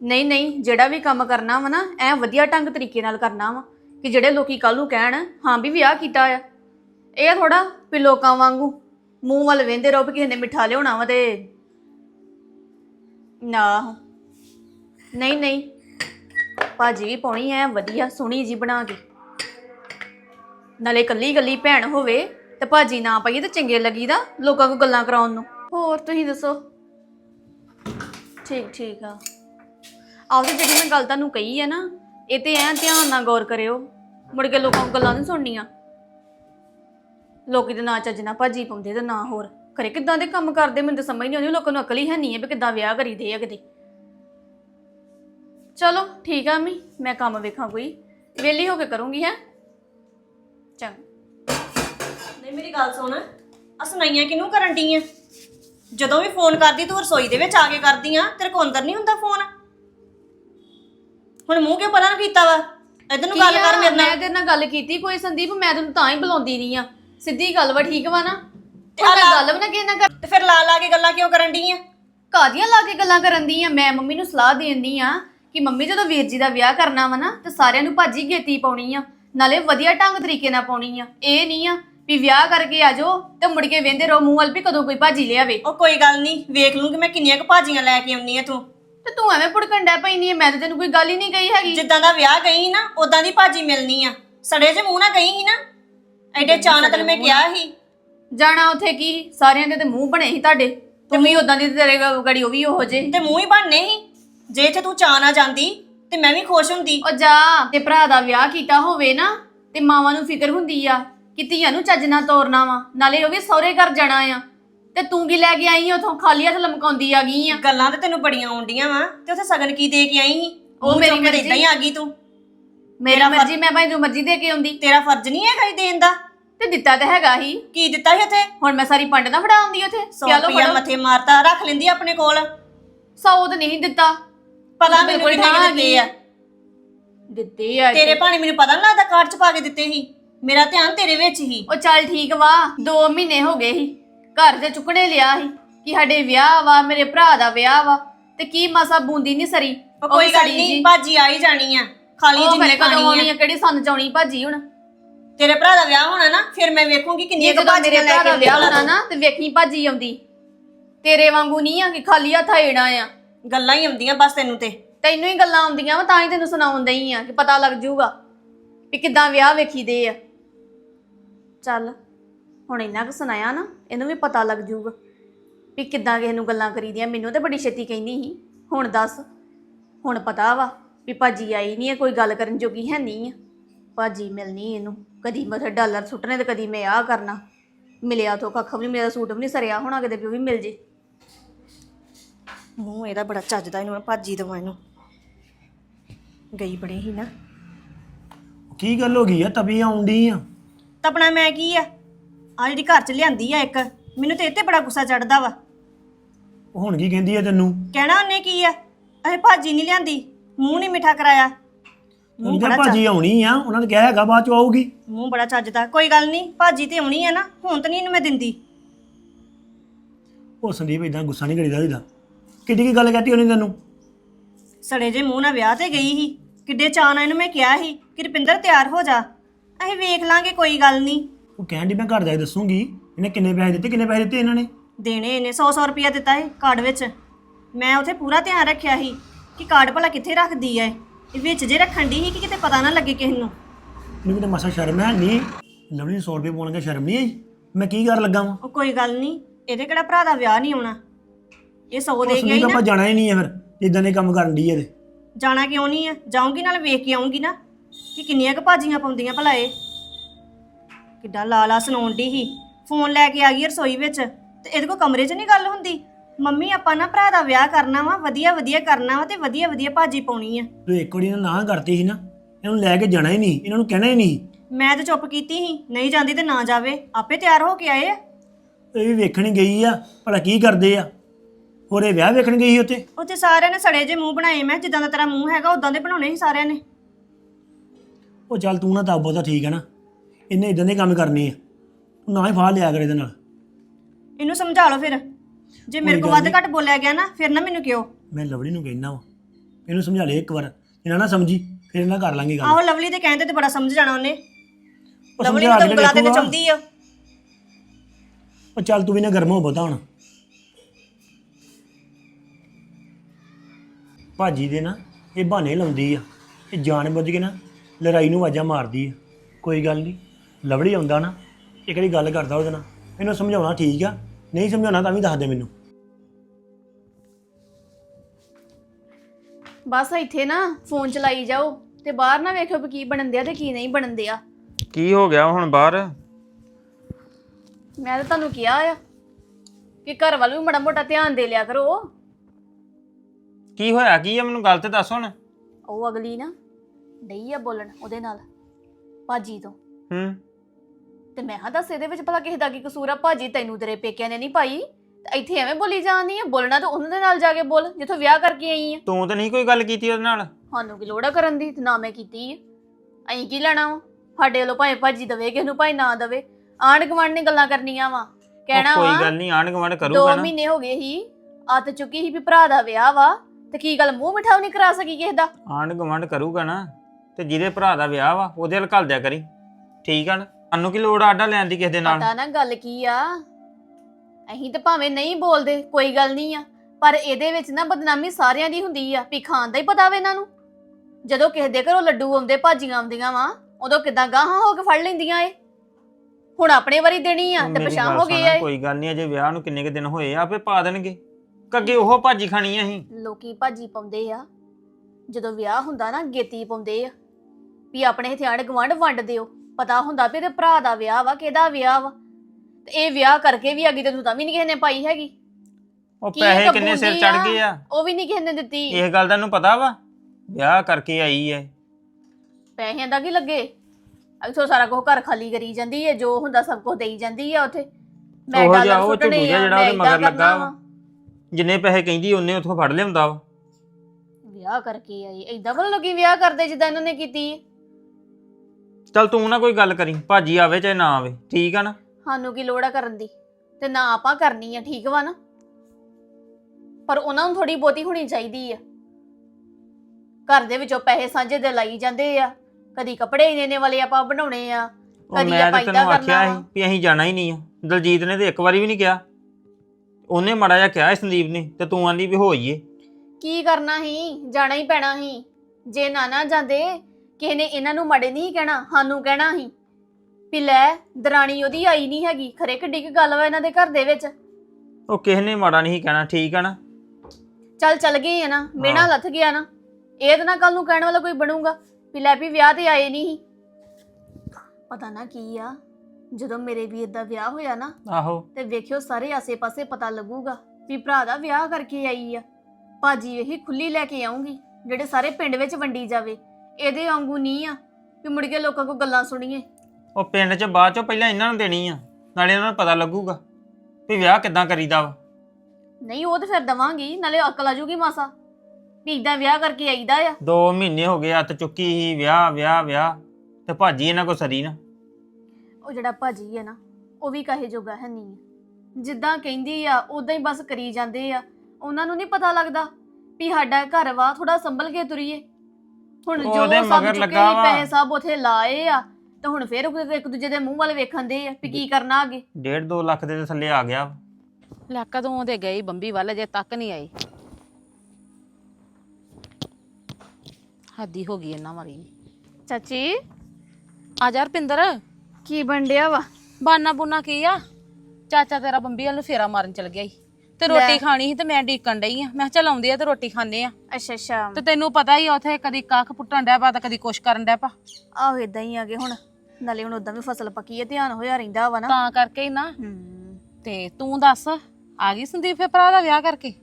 ਨਹੀਂ ਨਹੀਂ, ਜਿਹੜਾ ਵੀ ਕੰਮ ਕਰਨਾ ਵਾ ਨਾ, ਐ ਵਧੀਆ ਢੰਗ ਤਰੀਕੇ ਨਾਲ ਕਰਨਾ ਵਾ, ਕਿ ਜਿਹੜੇ ਲੋਕੀ ਕੱਲ ਨੂੰ ਕਹਿਣ, ਹਾਂ ਵੀ ਵਿਆਹ ਕੀਤਾ ਆ। ਇਹ ਥੋੜਾ ਵੀ ਲੋਕਾਂ ਵਾਂਗੂ, ਮੂੰਹ ਵੱਲ ਵੇਂਦੇ ਰਹੋ ਵੀ ਕਿਸੇ ਨੇ ਮਿੱਠਾ ਲਿਆਉਣਾ ਵਾ ਤੇ ਨਾ। ਨਹੀਂ ਨਹੀਂ, ਭਾਜੀ ਵੀ ਪਾਉਣੀ ਐ, ਵਧੀਆ, ਸੋਹਣੀ ਜੀ ਬਣਾ ਕੇ। ਨਾਲੇ ਕੱਲੀ ਕੱਲੀ ਭੈਣ ਹੋਵੇ ਤੇ ਭਾਜੀ ਨਾ ਪਾਈਏ ਤੇ ਚੰਗੇ ਲੱਗੀਦਾ ਲੋਕਾਂ ਕੋ ਗੱਲਾਂ ਕਰਾਉਣ ਨੂੰ। ਹੋਰ ਤੁਸੀਂ ਦੱਸੋ? ਠੀਕ ਠੀਕ ਆ। ਆਹ ਤੇ ਜਿਹੜੀ ਮੈਂ ਗੱਲ ਤੁਹਾਨੂੰ ਕਹੀ ਹੈ ਨਾ ਇਹ ਤੇ ਐ ਧਿਆਨ ਨਾਲ ਗੌਰ ਕਰਿਓ। ਮੁੜ ਕੇ ਲੋਕਾਂ ਕੋ ਗੱਲਾਂ ਨਹੀਂ ਸੁਣਨੀਆਂ। ਲੋਕੀ ਤੇ ਨਾ ਚੱਜਣਾ ਭਾਜੀ ਪਾਉਂਦੇ ਤੇ ਨਾ ਹੋਰ। ਖਰੇ ਕਿੱਦਾਂ ਦੇ ਕੰਮ ਕਰਦੇ ਮੈਨੂੰ ਤਾਂ ਸਮਝ ਨਹੀਂ ਆਉਂਦੀ ਲੋਕਾਂ ਨੂੰ ਅਕਲ ਹੀ ਹੈ ਨਹੀਂ ਹੈ ਵੀ ਕਿੱਦਾਂ ਵਿਆਹ ਕਰੀਦੇ ਆ ਕਿਤੇ। ਚਲੋ ਠੀਕ ਆ ਮੀ ਮੈਂ ਕੰਮ ਵੇਖਾਂ ਕੋਈ। ਵਿਹਲੀ ਹੋ ਕੇ ਕਰੂੰਗੀ ਹੈ? ਚੰਗਾ। ਨਹੀਂ ਮੇਰੀ ਗੱਲ ਸੁਣ। ਆ ਸੁਣਾਈਆਂ ਕਿਨੂੰ ਕਰਨ ਦੀ ਆ? ਜਦੋਂ ਵੀ ਫੋਨ ਕਰਦੀ ਤੂੰ ਰਸੋਈ ਦੇ ਵਿੱਚ ਆ ਕੇ ਕਰਦੀ ਆ ਤੇਰੇ ਕੋਲ ਅੰਦਰ ਨਹੀਂ ਹੁੰਦਾ ਫੋਨ? ਹੁਣ ਮੂੰਹ ਕਿਉਂ ਪਰਾਂ ਕੀਤਾ ਵਾ? ਇਧਰ ਨੂੰ ਗੱਲ ਕਰ ਮੇਰੇ ਮੈਂ ਨਾਲ ਤੇਰੇ ਨਾਲ ਗੱਲ ਕੀਤੀ ਕੋਈ ਸੰਦੀਪ ਮੈਂ ਤੈਨੂੰ ਤਾਂ ਹੀ ਬੁਲਾਉਂਦੀ ਨਹੀਂ ਆ। ਸਿੱਧੀ ਗੱਲ ਵਾ ਠੀਕ ਵਾ ਨਾ? ਤੇ ਮੈਂ ਲਾ- ਗੱਲ ਵੀ ਨਾ ਕਿਸੇ ਨਾਲ ਕਰ ਤੇ ਫਿਰ ਲਾ ਲਾ ਕੇ ਗੱਲਾਂ ਕਿਉਂ ਕਰਨ ਦੀ ਆ? ਕਾਦੀਆਂ ਲਾ ਕੇ ਗੱਲਾਂ ਕਰਨ ਦੀ ਆ? ਮੈਂ ਮੰਮੀ ਨੂੰ ਸਲਾਹ ਦੇਂਦੀ ਆ ਕਿ ਮੰਮੀ ਜਦੋਂ ਵੀਰ ਜੀ ਦਾ ਵਿਆਹ ਕਰਨਾ ਵਾ ਨਾ ਤੇ ਸਾਰਿਆਂ ਨੂੰ ਭਾਜੀ ਗੇਤੀ ਪਾਉਣੀ ਆ। ਨਾਲੇ ਵਧੀਆ ਢੰਗ ਤਰੀਕੇ ਨਾਲ ਪਾਉਣੀ ਆ। ਇਹ ਨਹੀਂ ਆ ਵੀ ਵਿਆਹ ਕਰਕੇ ਆ ਜਾਓ ਤੇ ਮੁੜ ਕੇ ਵੇਂਦੇ ਰਹੋ ਮੂੰਹ ਵੱਲ ਵੀ ਕਦੋਂ ਕੋਈ ਭਾਜੀ ਲਿਆਵੇ। ਉਹ ਕੋਈ ਗੱਲ ਨਹੀਂ ਵੇਖ ਲੂੰਗੀ ਮੈਂ ਕਿੰਨੀਆਂ ਕੁ ਭਾਜੀਆਂ ਲੈ ਕੇ ਆਉਣੀ ਆ ਤੂੰ। ਤੇ ਤੂੰ ਐਵੇਂ ਪੁੜਕੰਡਾ ਪੈਣੀ ਆ ਮੈਂ ਤਾਂ ਤੈਨੂੰ ਕੋਈ ਗੱਲ ਹੀ ਨਹੀਂ ਕਹੀ ਹੈਗੀ। ਜਿੱਦਾਂ ਦਾ ਵਿਆਹ ਗਈ ਸੀ ਨਾ ਉਦਾਂ ਦੀ ਭਾਜੀ ਮਿਲਣੀ ਆ। ਸੜੇ ਜੇ ਮੂੰਹ ਨਾਲ ਗਈ ਸੀ ਨਾ ਐਡੇ ਤੈਨੂੰ ਮੈਂ ਕਿਹਾ ਸੀ। ਜਾਣਾ ਉੱਥੇ ਕੀ ਸਾਰਿਆਂ ਦੇ ਤੇ ਮੂੰਹ ਬਣੇ ਸੀ ਤੁਹਾਡੇ। ਤੂੰ ਵੀ ਉਦਾਂ ਦੀ ਤੇ ਤੇਰੇ ਗੜੀ ਉਹ ਵੀ ਉਹੋ ਜੇ। ਤੇ ਮੂੰਹ ਹੀ ਬਣਨੇ ਸੀ। ਜੇ ਇੱਥੇ ਤੂੰ ਚਾਅ ਨਾ ਜਾਂਦੀ ਤੇ ਮੈਂ ਵੀ ਖੁਸ਼ ਹੁੰਦੀ। ਉਹ ਜਾ ਤੇ ਭਰਾ ਦਾ ਵਿਆਹ ਕੀਤਾ ਹੋਵੇ ਨਾ ਤੇ ਮਾਵਾਂ ਨੂੰ ਫਿਕਰ ਹੁੰਦੀ ਆ ਕਿ ਧੀਆਂ ਨੂੰ ਚੱਜ ਨਾਲ ਤੋਰਨਾ ਵਾ ਨਾਲੇ ਉਹ ਵੀ ਸਹੁਰੇ ਘਰ ਜਾਣਾ ਆ। ਤੇ ਤੂੰ ਕੀ ਲੈ ਕੇ ਆਈ ਉਥੋਂ? ਖਾਲੀ ਹੱਥ ਲਮਕਾਉਂਦੀ ਆ ਗਈ ਆ। ਗੱਲਾਂ ਤੇ ਤੈਨੂੰ ਬੜੀਆਂ ਆਉਂਦੀਆਂ ਵਾ ਤੇ ਉੱਥੇ ਸਗਨ ਕੀ ਦੇ ਕੇ ਆਈ ਸੀ? ਉਹ ਮੇਰੀ ਮਰਜ਼ੀ। ਹੀ ਆ ਗਈ ਤੂੰ। ਮੇਰਾ ਮਰਜ਼ੀ ਮੈਂ ਭਾਈ ਜੋ ਮਰਜ਼ੀ ਦੇ ਕੇ ਆਉਂਦੀ। ਤੇਰਾ ਫਰਜ਼ ਨਹੀਂ ਹੈਗਾ ਇਹ ਦੇਣ ਦਾ। ਤੇ ਦਿੱਤਾ ਤਾਂ ਹੈਗਾ ਹੀ ਕੀ ਦਿੱਤਾ ਸੀ ਉੱਥੇ? ਹੁਣ ਮੈਂ ਸਾਰੀ ਪੰਡ ਨਾ ਫੜਾ ਆਉਂਦੀ ਉਥੇ। 100 ਕਿਆ ਲੋ ਰੁਪਇਆ ਫੜੋ। ਮੱਥੇ ਮਾਰਤਾ ਰੱਖ ਲੈਂਦੀ ਆਪਣੇ ਕੋਲ। ਸੌ ਤਾਂ ਨਹੀਂ ਦਿੱਤਾ। ਪਤਾ ਮੇਰੇ ਮੈਨੂੰ ਕੋਲ ਕਿੰਨੇ ਠਾਹ ਕੁ ਦਿੱਤੇ ਆ। ਦਿੱਤੇ ਆ ਤੇਰੇ ਭਾਣੇ ਮੈਨੂੰ ਪਤਾ ਨਹੀਂ ਲੱਗਦਾ ਕਾਰਡ ਚ ਪਾ ਕੇ ਦਿੱਤੇ ਸੀ। ਮੇਰਾ ਧਿਆਨ ਤੇਰੇ ਵਿੱਚ ਹੀ। ਉਹ ਚੱਲ ਠੀਕ ਵਾ 2 ਮਹੀਨੇ ਹੋ ਗਏ ਸੀ। ਘਰ ਦੇ ਚੁੱਕਣੇ ਲਿਆ ਸੀ ਕਿ ਸਾਡੇ ਵਿਆਹ ਵਾ ਮੇਰੇ ਭਰਾ ਦਾ ਵਿਆਹ ਵਾ ਤੇ ਕੀ ਮਸਾ ਬੂੰਦੀ ਨਹੀਂ ਸਰੀ। ਉਹ ਕੋਈ ਵੀ ਗੱਲ ਸੜੀ ਨਹੀਂ ਜੀ। ਭਾਜੀ ਆ ਹੀ ਜਾਣੀ ਆ। ਖਾਲੀ ਉਹ ਜਿੰਨੀ ਘਰੇ ਕਦੋਂ ਖਾਣੀ ਆਉਣੀ ਆ ਆ ਕਿਹੜੀ ਸੰਨ ਚਾਉਣੀ ਭਾਜੀ ਹੁਣ? ਤੇਰੇ ਭਰਾ ਦਾ ਵਿਆਹ ਹੋਣਾ ਨਾ ਫਿਰ ਮੈਂ ਵੇਖੂੰਗੀ ਕਿੰਨੀਆਂ ਇਹ ਕੁ ਜਦੋਂ ਮੇਰੇ ਲੈ ਭਰਾ ਕੇ ਦਾ ਵਿਆਹ ਹੋਣਾ ਨਾ ਤੇ ਵੇਖੀ ਭਾਜੀ ਆਉਂਦੀ। ਤੇਰੇ ਵਾਂਗੂ ਨਹੀਂ ਆ ਕਿ ਖਾਲੀ ਹੱਥ ਆਇਣਾ ਆ। ਗੱਲਾਂ ਹੀ ਆਉਂਦੀਆਂ ਬਸ ਤੈਨੂੰ ਤੇ। ਤੈਨੂੰ ਹੀ ਗੱਲਾਂ ਆਉਂਦੀਆਂ ਵਾ, ਤਾਂ ਹੀ ਤੈਨੂੰ ਸੁਣਾਉਣ ਦਈ ਆ ਕਿ ਪਤਾ ਲੱਗ ਜਾਊਗਾ ਵੀ ਕਿੱਦਾਂ ਵਿਆਹ ਵੇਖੀਦੇ ਆ। ਚੱਲ, ਹੁਣ ਇੰਨਾ ਕੁ ਸੁਣਾਇਆ ਨਾ, ਇਹਨੂੰ ਵੀ ਪਤਾ ਲੱਗ ਜਾਊਗਾ ਵੀ ਕਿੱਦਾਂ ਕਿਸੇ ਨੂੰ ਗੱਲਾਂ ਕਰੀਦੀਆਂ। ਮੈਨੂੰ ਤੇ ਬੜੀ ਛੇਤੀ ਕਹਿੰਦੀ ਸੀ, ਹੁਣ ਦੱਸ, ਹੁਣ ਪਤਾ ਵਾ ਵੀ ਭਾਜੀ ਆਈ ਨਹੀਂ ਹੈ ਕੋਈ ਗੱਲ ਕਰਨ ਜੋਗੀ ਹੈ ਨਹੀਂ ਆ। ਭਾਜੀ ਮਿਲਣੀ ਇਹਨੂੰ, ਕਦੀ ਮੈਂ ਉੱਥੇ ਡਾਲਰ ਸੁੱਟਣੇ ਤੇ ਕਦੀ ਮੈਂ ਆਹ ਕਰਨਾ। ਮਿਲਿਆ ਤੋਂ ਕੱਖ ਵੀ ਨਹੀਂ ਮੇਰਾ ਸੂਟ ਵੀ ਨਹੀਂ ਸਰਿਆ ਹੋਣਾ, ਕਿਤੇ ਵੀ ਉਹ ਵੀ ਮਿਲ ਜੇ। ਮੂੰਹ ਇਹਦਾ ਬੜਾ ਚੱਜਦਾ ਇਹਨੂੰ ਮੈਂ ਭਾਜੀ ਦਵਾਂ ਇਹਨੂੰ। ਗਈ ਬੜੀ ਹੀ ਨਾ। ਕੀ ਗੱਲ ਹੋ ਗਈ ਆ? ਤਬੀ ਆਉਂਦੀ ਆ। ਤਪਣਾ ਮੈਂ ਕੀ ਆ? ਆ ਜਿਹੜੀ ਘਰ ਚ ਲਿਆਂਦੀ ਆ ਇੱਕ ਮੈਨੂੰ ਤੇ ਇੱਥੇ ਬੜਾ ਗੁੱਸਾ ਚੜਦਾ ਵਾ। ਉਹ ਹੁਣ ਕੀ ਕਹਿੰਦੀ ਆ ਤੈਨੂੰ? ਕਹਿਣਾ ਉਹਨੇ ਕੀ ਆ? ਅਹੇ ਭਾਜੀ ਨਹੀਂ ਲਿਆਂਦੀ ਮੂੰਹ ਨਹੀਂ ਮਿੱਠਾ ਕਰਾਇਆ। ਮੂੰਹ ਉਹਦਾ ਬੜਾ ਭਾਜੀ ਆਉਣੀ ਆ ਉਹਨਾਂ ਨੇ ਕਿਹਾ ਹੈਗਾ ਬਾਅਦ ਚ ਆਊਗੀ। ਮੂੰਹ ਬੜਾ ਚੱਜਦਾ। ਕੋਈ ਗੱਲ ਨਹੀਂ ਭਾਜੀ ਤੇ ਆਉਣੀ ਆ ਨਾ ਹੁਣ ਤਾਂ ਨਹੀਂ ਇਹਨੂੰ ਮੈਂ ਦਿੰਦੀ। ਉਹ ਸੰਦੀਪ ਇਦਾਂ ਗੁੱਸਾ ਨਹੀਂ ਕਰੀਦਾ ਇਹਦਾ। ਕਿੱਡੀ ਕੀ ਗੱਲ ਕਹਤੀ ਉਹਨੇ ਤੈਨੂੰ? ਸੜੇ ਜੇ ਮੂੰਹ ਨਾਲ ਵਿਆਹ ਤੇ ਗਈ ਸੀ ਕਿੱਡੇ ਚਾਅ ਨਾਲ ਇਹਨੂੰ ਮੈਂ ਕਿਹਾ ਸੀ ਕਿ ਰੁਪਿੰਦਰ ਤਿਆਰ ਹੋ ਜਾ ਅਸੀਂ ਵੇਖ ਲਾਂਗੇ ਕੋਈ ਗੱਲ ਨਹੀਂ। ਉਹ ਕਹਿਣ ਦੀ ਮੈਂ ਘਰ ਜਾ ਕੇ ਦੱਸੂਗੀ ਇਹਨੇ ਕਿੰਨੇ ਪੈਸੇ ਦਿੱਤੇ ਕਿੰਨੇ ਪੈਸੇ ਦਿੱਤੇ ਇਹਨਾਂ ਨੇ? ਦੇਣੇ ਇਹਨੇ 100-100 ਰੁਪਇਆ ਦਿੱਤਾ ਸੀ ਕਾਰਡ ਵਿੱਚ। ਮੈਂ ਉਥੇ ਪੂਰਾ ਧਿਆਨ ਰੱਖਿਆ ਸੀ ਕਿ ਕਾਰਡ ਭਲਾ ਕਿੱਥੇ ਰੱਖਦੀ ਐ ਇਹ ਵਿੱਚ ਜੇ ਰੱਖਣ ਦੀ ਸੀ ਕਿ ਕਿਤੇ ਪਤਾ ਨਾ ਲੱਗੇ ਕਿਸੇ ਨੂੰ। ਮੈਨੂੰ ਕਿਤੇ ਮਸਾ ਸ਼ਰਮ ਹੈ ਨਹੀਂ ਲਵਲੀ ਨੂੰ 100 ਰੁਪਏ ਪਾਉਣ ਸ਼ਰਮ ਨਹੀਂ ਆਈ। ਮੈਂ ਕੀ ਕਰ ਲੱਗਾ ਵਾਂ? ਉਹ ਕੋਈ ਗੱਲ ਨਹੀਂ ਇਹਦੇ ਕਿਹੜਾ ਭਰਾ ਦਾ ਵਿਆਹ ਨਹੀਂ ਆਉਣਾ। ਇਹ 100 ਉਹ ਦੇ ਆਈ ਸੰਦੀਪ ਨਾ। ਆਪਾਂ ਜਾਣਾ ਹੀ ਨਹੀਂ ਹੈ ਫਿਰ ਇਦਾਂ ਦੇ ਕੰਮ ਕਰਨ ਦੀ ਇਹਦੇ ਜਾਣਾ ਕਿਉਂ ਨਹੀਂ ਆ ਜਾਊਂਗੀ ਨਾਲ ਵੇਖ ਕੇ ਆਉਂਗੀ ਨਾ ਕਿ ਕਿੰਨੀਆਂ ਕੁ ਭਾਜੀਆਂ ਪਾਉਂਦੀਆਂ ਭਲਾ ਇਹ। ਕਿੱਡਾ ਲਾਲਾ ਸੁਣਾਉਣ ਦੀ ਸੀ। ਫੋਨ ਲੈ ਕੇ ਆ ਗਈ ਰਸੋਈ ਵਿੱਚ ਤੇ ਇਹਦੇ ਕੋ ਕਮਰੇ 'ਚ ਨਹੀਂ ਗੱਲ ਹੁੰਦੀ। ਮੰਮੀ ਆਪਾਂ ਨਾ ਭਰਾ ਦਾ ਵਿਆਹ ਕਰਨਾ ਵਾ ਵਧੀਆ ਵਧੀਆ ਕਰਨਾ ਵਾ ਤੇ ਵਧੀਆ ਵਧੀਆ ਭਾਜੀ ਪਾਉਣੀ ਆ। ਤੂੰ ਇੱਕ ਵਾਰੀ ਨਾ ਨਾ ਕਰਤੀ ਸੀ ਨਾ ਇਹਨੂੰ ਲੈ ਕੇ ਜਾਣਾ ਹੀ ਨਹੀਂ ਇਹਨਾਂ ਨੂੰ ਕਹਿਣਾ ਹੀ ਨਹੀਂ। ਮੈਂ ਤਾਂ ਚੁੱਪ ਕੀਤੀ ਸੀ ਨਹੀਂ ਜਾਂਦੀ ਤੇ ਨਾ ਜਾਵੇ ਆਪੇ ਤਿਆਰ ਹੋ ਕੇ ਆਏ ਆ। ਇਹ ਵੀ ਵੇਖਣ ਗਈ ਆ ਭਲਾ ਕੀ ਕਰਦੇ ਆ। ਹੋਰ ਇਹ ਵਿਆਹ ਵੇਖਣ ਗਈ ਉੱਥੇ? ਉੱਥੇ ਸਾਰਿਆਂ ਨੇ ਸੜੇ ਜੇ ਮੂੰਹ ਬਣਾਏ। ਮੈਂ ਜਿੱਦਾਂ ਦਾ ਤੇਰਾ ਮੂੰਹ ਹੈਗਾ ਉਦਾਂ ਦੇ ਬਣਾਉਣੇ ਸੀ ਸਾਰਿਆਂ ਨੇ। ਉਹ ਚੱਲ ਤੂੰ ਨਾ ਤਾਂ ਬਹੁਤਾ ਠੀਕ ਹੈ ਨਾ। ਇਹਨੇ ਇਦਾਂ ਦੇ ਕੰਮ ਕਰਨੇ ਆ। ਤੂੰ ਨਾ ਹੀ ਫਾਹ ਲਿਆ ਕਰ ਇਹਦੇ ਨਾਲ। ਇਹਨੂੰ ਸਮਝਾ ਲਓ ਫਿਰ। ਜੇ ਮੇਰੇ ਕੋਲ ਵੱਧ ਘੱਟ ਬੋਲਿਆ ਗਿਆ ਨਾ ਫਿਰ ਨਾ ਮੈਨੂੰ ਕਿਉਂ? ਮੈਂ ਲਵਲੀ ਨੂੰ ਕਹਿਣਾ ਵਾ। ਇਹਨੂੰ ਸਮਝਾ ਲੈ ਇੱਕ ਵਾਰ। ਇਹਨਾਂ ਨਾ ਸਮਝੀ ਫਿਰ ਇਹਨਾਂ ਕਰ ਲਾਂਗੇ ਗੱਲ। ਆਹੋ ਲਵਲੀ ਦੇ ਕਹਿੰਦੇ ਤੇ ਬੜਾ ਸਮਝ ਜਾਣਾ ਉਹਨੇ। ਉਹ ਲਵਲੀ ਸਮਝਾ ਨੂੰ ਤਾਂ ਕੇ ਉਂਗਲਾਂ ਤੇ ਦੇਖੂਗਾ। ਆ। ਉਹ ਚੱਲ ਤੂੰ ਵੀ ਨਾ ਗਰਮ ਹੋ ਹੁਣ। ਭਾਜੀ ਦੇ ਨਾ ਇਹ ਬਹਾਨੇ ਲਾਉਂਦੀ ਆ। ਇਹ ਜਾਣ ਬੁੱਝ ਕੇ ਨਾ ਲੜਾਈ ਨੂੰ ਆਵਾਜ਼ਾਂ ਮਾਰਦੀ ਆ। ਕੋਈ ਗੱਲ ਨਹੀਂ ਲਵਲੀ ਆਉਂਦਾ ਨਾ ਇੱਕ ਵਾਰੀ ਗੱਲ ਕਰਦਾ ਉਹਦੇ ਨਾਲ। ਇਹਨੂੰ ਸਮਝਾਉਣਾ ਠੀਕ ਆ ਨਹੀਂ ਸਮਝਾਉਣਾ ਤਾਂ ਵੀ ਦੱਸ ਦੇ ਮੈਨੂੰ। ਬਸ ਇੱਥੇ ਨਾ ਫੋਨ ਚਲਾਈ ਜਾਓ ਤੇ ਬਾਹਰ ਨਾ ਵੇਖਿਓ ਵੀ ਕੀ ਬਣਨ ਦਿਆ ਤੇ ਕੀ ਨਹੀਂ ਬਣਨ ਦਿਆ ਕੀ ਹੋ ਗਿਆ ਹੁਣ ਬਾਹਰ? ਮੈਂ ਤਾਂ ਤੁਹਾਨੂੰ ਕਿਹਾ ਆ ਕਿ ਘਰ ਵੱਲ ਵੀ ਮੜਾ ਮੋਟਾ ਧਿਆਨ ਦੇ ਲਿਆ ਕਰੋ। ਕੀ ਹੋਇਆ? ਕੀ ਆ? ਮੈਨੂੰ ਗੱਲ ਤੇ ਦੱਸ ਹੁਣ। ਉਹ ਅਗਲੀ ਨਾ ਡਈ ਆ ਬੋਲਣ ਉਹਦੇ ਨਾਲ ਭਾਜੀ ਤੋਂ। ਹੂੰ। ਤੇ ਮੈਂ ਹਾਂ ਦੱਸ ਇਹਦੇ ਵਿੱਚ ਭਲਾ ਕਿਸੇ ਦਾ ਕੀ ਕਸੂਰ ਆ? ਭਾਜੀ ਤੈਨੂੰ ਤੇਰੇ ਪੇਕਿਆਂ ਨੇ ਨਹੀਂ ਪਾਈ। ਤੇ ਇੱਥੇ ਐਵੇਂ ਬੋਲੀ ਜਾਂਦੀ ਆ? ਬੋਲਣਾ ਤਾਂ ਉਹਨਾਂ ਦੇ ਨਾਲ ਜਾ ਕੇ ਬੋਲ ਜਿੱਥੋਂ ਵਿਆਹ ਕਰਕੇ ਆਈ ਆ। ਤੂੰ ਤਾਂ ਨਹੀਂ ਕੋਈ ਗੱਲ ਕੀਤੀ ਉਹਦੇ ਨਾਲ? ਸਾਨੂੰ ਕੀ ਲੋੜ ਕਰਨ ਦੀ? ਤੇ ਨਾ ਮੈਂ ਕੀਤੀ ਆ। ਅਹੀਂ ਕੀ ਲੈਣਾ ਵਾ? ਸਾਡੇ ਵੱਲੋਂ ਭਾਵੇਂ ਭਾਜੀ ਦਵੇ ਕਿਸੇ ਨੂੰ ਭਾਵੇਂ ਨਾ ਦਵੇ। ਆਂਢ ਗੁਆਂਢ ਨੇ ਗੱਲਾਂ ਕਰਨੀਆਂ ਵਾ। ਕਹਿਣਾ ਕੋਈ ਵਾ ਗੱਲ ਨਹੀਂ ਗੁਆਂਢ ਦੋ ਕਰੂਗਾ ਨਾ। ਮਹੀਨੇ ਹੋ ਗਏ ਹੀ ਆਤ ਚੁੱਕੀ ਸੀ ਵੀ ਭਰਾ ਦਾ ਵਿਆਹ ਵਾ। ਤੇ ਕੀ ਗੱਲ ਮੂੰਹ ਮਿਠਾਉ ਨਹੀਂ ਕਰਾ ਸਕੀ ਕਿਸੇ ਦਾ? ਆਂਢ ਗੁਆਂਢ ਕਰੂਗਾ ਨਾ ਤੇ ਜਿਹਦੇ ਭਰਾ ਦਾ ਵਿਆਹ ਵਾ ਉਹਦੇ ਨਾਲ ਘੱਲ ਦਿਆ ਕਰੀ। ਠੀਕ ਆ ਨਾ? ਸਾਨੂੰ ਕੀ ਲੋੜ ਆ ਆਡਾ ਲੈਣ ਦੀ ਕਿਸੇ ਦੇ ਨਾਲ? ਪਤਾ ਨਾ ਗੱਲ ਕੀ ਆ। ਅਹੀਂ ਤਾਂ ਭਾਵੇਂ ਨਹੀਂ ਬੋਲਦੇ ਕੋਈ ਗੱਲ ਨਹੀਂ ਆ। ਪਰ ਇਹਦੇ ਵਿੱਚ ਨਾ ਬਦਨਾਮੀ ਸਾਰਿਆਂ ਦੀ ਹੁੰਦੀ ਆ ਵੀ ਖਾਣ ਦਾ ਹੀ ਪਤਾ ਵਾ ਇਹਨਾਂ ਨੂੰ। ਜਦੋਂ ਕਿਸੇ ਦੇ ਘਰੋਂ ਲੱਡੂ ਆਉਂਦੇ ਭਾਜੀਆਂ ਆਉਂਦੀਆਂ ਵਾ ਉਦੋਂ ਕਿਦਾਂ ਗਾਹਾਂ ਹੋ ਕੇ ਫੜ ਲੈਂਦੀਆਂ ਏ ਹੁਣ ਆਪਣੇ ਵਾਰੀ ਦੇਣੀ ਆ ਤੇ ਮੇਰੀ ਪਛਾਣ ਗੱਲ ਹੋ ਸੁਣ, ਆ ਇਹ। ਕੋਈ ਗੱਲ ਨਹੀਂ ਅਜੇ ਵਿਆਹ ਨੂੰ ਕਿੰਨੇ ਕੁ ਦਿਨ ਹੋਏ ਆ ਆਪੇ ਪਾ ਦੇਣਗੇ। ਕੱਗੇ ਉਹ ਭਾਜੀ ਖਾਣੀ ਆ ਅਸੀਂ ਲੋਕੀ ਭਾਜੀ ਪਾਉਂਦੇ ਆ। ਜਦੋਂ ਵਿਆਹ ਹੁੰਦਾ ਨਾ ਗੇਤੀ ਪਾਉਂਦੇ ਆ। ਵੀ ਆਪਣੇ ਹਥਿਆਰ ਗਵੰਡ ਵੰਡ ਦਿਓ। ਪਤਾ ਹੁੰਦਾ ਵੀ ਇਹਦੇ ਭਰਾ ਦਾ ਵਿਆਹ ਵਾ ਕਿਹਦਾ ਵਿਆਹ ਵਾ। ਤੇ ਇਹ ਵਿਆਹ ਕਰਕੇ ਵੀ ਅਗੀ ਤੈਨੂੰ ਤਾਂ ਵੀ ਨਹੀਂ ਕਿਸੇ ਨੇ ਪਾਈ ਹੈਗੀ। ਉਹ ਕੀ ਪੈਸੇ ਕਿੰਨੇ ਸਿਰ ਕਬੂਲੀ ਚੜ ਆ? ਗਏ ਆ? ਉਹ ਵੀ ਨਹੀਂ ਕਿਸੇ ਨੇ ਦਿੱਤੀ। ਇਹ ਗੱਲ ਦਾ ਨੂੰ ਪਤਾ ਵਾ? ਵਿਆਹ ਕਰਕੇ ਆਈ ਐ। ਪੈਸਿਆਂ ਦਾ ਕੀ ਲੱਗੇ? ਅਕਸੋ ਸਾਰਾ ਕੁਝ ਘਰ ਖਾਲੀ ਕਰੀ ਜਾਂਦੀ ਹੈ ਜੋ ਹੁੰਦਾ ਸਭ ਕੁਝ ਦੇਈ ਜਾਂਦੀ ਹੈ ਉਥੇ। ਮੈਂ ਉਹੋ ਜਿਹਾ ਡਾਲਰ ਉਹ ਸੁੱਟਣੇ ਝੁੱਡੂ ਜਿਹਾ ਆ ਜਿਹੜਾ ਮੈਂ ਉਹਦੇ ਏਦਾਂ ਮਗਰ ਲੱਗਾ ਕਰਨਾ ਵਾ। ਵਾ। ਜਿੰਨੇ ਪੈਸੇ ਕਹਿੰਦੀ ਉਹਨੇ ਉੱਥੋਂ ਫੜ ਲਿਆਉਂਦਾ ਵਾ। ਵਿਆਹ ਕਰਕੇ ਆਈ। ਏਦਾਂ ਬੋਲ ਲੋਕੀ ਵਿਆਹ ਕਰਦੇ ਜਿੱਦਾਂ ਇਹਨਾਂ ਨੇ ਕੀਤੀ। ਚੱਲ ਤੂੰ ਨਾ ਕੋਈ ਗੱਲ ਕਰੀ ਭਾਜੀ ਆਵੇ ਚਾਹੇ ਨਾ ਆਵੇ ਠੀਕ ਆ ਨਾ? ਸਾਨੂੰ ਕੀ ਲੋੜ ਆ ਕਰਨ ਦੀ? ਤੇ ਨਾ ਆਪਾਂ ਕਰਨੀ ਆ ਠੀਕ ਵਾ ਨਾ? ਪਰ ਉਹਨਾਂ ਨੂੰ ਥੋੜੀ ਬਹੁਤੀ ਹੋਣੀ ਚਾਹੀਦੀ ਆ। ਘਰ ਦੇ ਵਿੱਚੋਂ ਪੈਸੇ ਸਾਂਝੇ ਦੇ ਲਾਈ ਜਾਂਦੇ ਆ। ਕਦੀ ਕੱਪੜੇ ਇੰਨੇ ਨੇ ਵਾਲੇ ਆਪਾਂ ਬਣਾਉਣੇ ਆ ਉਹ ਕਦੀ ਮੈਂ ਆਪਾਂ ਤਾਂ ਏਦਾਂ ਤੈਨੂੰ ਆਖਿਆ ਕਰਨਾ ਵੀ ਅਸੀਂ ਜਾਣਾ ਹੀ ਨਹੀਂ ਆ। ਦਲਜੀਤ ਨੇ ਤੇ ਇੱਕ ਵਾਰੀ ਵੀ ਨਹੀਂ ਕਿਹਾ। ਉਹਨੇ ਮੜਾ ਜਿਹਾ ਕਿਹਾ ਸੀ ਸੰਦੀਪ ਨੇ ਤੇ ਤੂੰ ਆਂਦੀ ਵੀ ਹੋਈਏ ਕੀ ਕਰਨਾ ਸੀ? ਜਾਣਾ ਹੀ ਪੈਣਾ ਸੀ। ਜੇ ਨਾ ਨਾ ਜਾਂਦੇ ਕਿਸੇ ਨੇ ਇਹਨਾਂ ਨੂੰ ਮੜੇ ਨਹੀਂ ਕਹਿਣਾ ਸਾਨੂੰ ਕਹਿਣਾ ਸੀ। ਵੀ ਲੈ ਦਰਾਣੀ ਉਹਦੀ ਆਈ ਨਹੀਂ ਹੈਗੀ। ਖਰੇ ਕਿੱਡੀ ਕੁ ਗੱਲ ਵਾ ਇਹਨਾਂ ਦੇ ਘਰ ਦੇ ਵਿੱਚ। ਉਹ ਕਿਸੇ ਨੇ ਮਾੜਾ ਨਹੀਂ ਕਹਿਣਾ ਠੀਕ ਆ ਨਾ? ਚੱਲ ਚੱਲ ਗਏ ਆ ਨਾ ਮੇਣਾ ਹਾਂ। ਲੱਥ ਗਿਆ ਨਾ। ਇਹ ਤਾਂ ਨਾ ਕੱਲ ਨੂੰ ਕਹਿਣ ਵਾਲਾ ਕੋਈ ਬਣੂਗਾ। ਵੀ ਲੈ ਵੀ ਵਿਆਹ ਤੇ ਆਏ ਨਹੀਂ ਸੀ। ਪਤਾ ਨਾ ਕੀ ਆ ਜਦੋਂ ਮੇਰੇ ਵੀਰ ਦਾ ਵਿਆਹ ਹੋਇਆ ਨਾ ਆਹੋ। ਤੇ ਵੇਖਿਓ ਸਾਰੇ ਆਸੇ-ਪਾਸੇ ਪਤਾ ਲੱਗੂਗਾ ਵੀ ਭਰਾ ਦਾ ਵਿਆਹ ਕਰਕੇ ਆਈ ਆ। ਭਾਜੀ ਇਹੀ ਖੁੱਲੀ ਲੈ ਕੇ ਆਉਂਗੀ ਜਿਹੜੇ ਸਾਰੇ ਪਿੰਡ ਵਿੱਚ ਵੰਡੀ ਜਾਵੇ। ਇਹਦੇ ਵਾਂਗੂ ਨਹੀਂ ਆ ਵੀ ਮੁੜ ਕੇ ਲੋਕਾਂ ਕੋ ਗੱਲਾਂ ਸੁਣੀਏ। ਉਹ ਪਿੰਡ 'ਚ ਬਾਅਦ 'ਚੋਂ ਪਹਿਲਾਂ ਇਹਨਾਂ ਨੂੰ ਦੇਣੀ ਆ ਨਾਲੇ ਉਹਨਾਂ ਨੂੰ ਪਤਾ ਲੱਗੂਗਾ ਵੀ ਵਿਆਹ ਕਿੱਦਾਂ ਕਰੀਦਾ ਵਾ। ਨਹੀਂ ਉਹ ਤੇ ਫਿਰ ਦਵਾਂਗੀ ਨਾਲੇ ਅਕਲ ਆ ਜੂਗੀ ਮਾਸਾ। ਵੀ ਇਦਾਂ ਵਿਆਹ ਕਰਕੇ ਆਈਦਾ ਆ। ਦੋ ਮਹੀਨੇ ਹੋ ਗਏ ਹੱਥ ਚੁੱਕੀ ਸੀ ਵਿਆਹ ਵਿਆਹ ਵਿਆਹ ਤੇ ਭਾਜੀ ਇਹਨਾਂ ਕੋ ਸਰੀ ਨਾ। ਉਹ ਜਿਹੜਾ ਭਾਜੀ ਹੈ ਨਾ ਉਹ ਵੀ ਕਹੇ ਜੋਗਾ ਹੈ ਨਹੀਂ। ਜਿੱਦਾਂ ਕਹਿੰਦੀ ਆ ਉਦਾਂ ਹੀ ਬਸ ਕਰੀ ਜਾਂਦੇ ਆ ਉਹਨਾਂ ਨੂੰ ਨਹੀਂ ਪਤਾ ਲੱਗਦਾ ਵੀ ਸਾਡਾ ਘਰ ਵਾ ਥੋੜਾ ਸੰਭਲ ਕੇ ਤੁਰੀਏ ਹੁਣ ਜੋ ਉਹਦੇ ਸਭ ਮਗਰ ਚੁੱਕੇ ਲੱਗਾ ਸੀ ਵਾ। ਪੈਸੇ ਸਭ ਉਥੇ ਲਾਏ ਆ ਤੇ ਹੁਣ ਫੇਰ ਉਹ ਇੱਕ ਦੂਜੇ ਦੇ ਮੂੰਹ ਵੱਲ ਵੇਖਣ ਦੇ ਆ ਵੀ ਕੀ ਕਰਨਾ ਅੱਗੇ ਡੇਢ 2 ਲੱਖ ਦੇ ਤੇ ਥੱਲੇ ਆ ਗਿਆ। ਲੈ ਕਦੋਂ ਦੇ ਗਈ ਬੰਬੀ ਵੱਲ ਜੇ ਤੱਕ ਨਹੀਂ ਆਈ ਹੱਦੀ ਹੋ ਗਈ ਇਹਨਾਂ ਵਾਲੀ ਚਾਚੀ ਆ ਜਾ ਰਪਿੰਦਰ ਕੀ ਬਣ ਡਿਆ ਵਾ? ਬਾਨਾ ਬੁਨਾ ਕੀ ਆ? ਚਾਚਾ ਤੇਰਾ ਬੰਬੀ ਵੱਲ ਨੂੰ ਫੇਰਾ ਮਾਰਨ ਚਲ ਗਿਆ ਈ ਤੇ ਰੋਟੀ ਖਾਣੀ ਸੀ ਤੇ ਮੈਂ ਡੀਕਣ ਡਈ ਆ। ਮੈਂ ਚੱਲ ਆਉਂਦੀ ਆ ਤੇ ਰੋਟੀ ਖਾਣੇ ਆ। ਅੱਛਾ ਅੱਛਾ। ਤੇ ਤੈਨੂੰ ਪਤਾ ਹੀ ਆ ਉੱਥੇ ਕਦੀ ਕੱਖ ਪੁੱਟਣ ਡਿਆ ਪਾ ਤੇ ਕਦੀ ਕੁਛ ਕਰਨ ਡਿਆ ਪਾ ਆਹੋ ਇਦਾਂ ਹੀ ਆਗੇ ਹੁਣ। ਨਾਲੇ ਹੁਣ ਉਦਾਂ ਵੀ ਫਸਲ ਪੱਕੀ ਹੈ ਧਿਆਨ ਹੋਇਆ ਰਹਿੰਦਾ ਵਾ ਨਾ। ਤਾਂ ਕਰਕੇ ਹੀ ਨਾ। ਤੇ ਤੂੰ ਦੱਸ ਆ ਗਈ ਸੰਦੀਪ ਫੇ ਭਰਾ ਦਾ ਵਿਆਹ ਕਰਕੇ?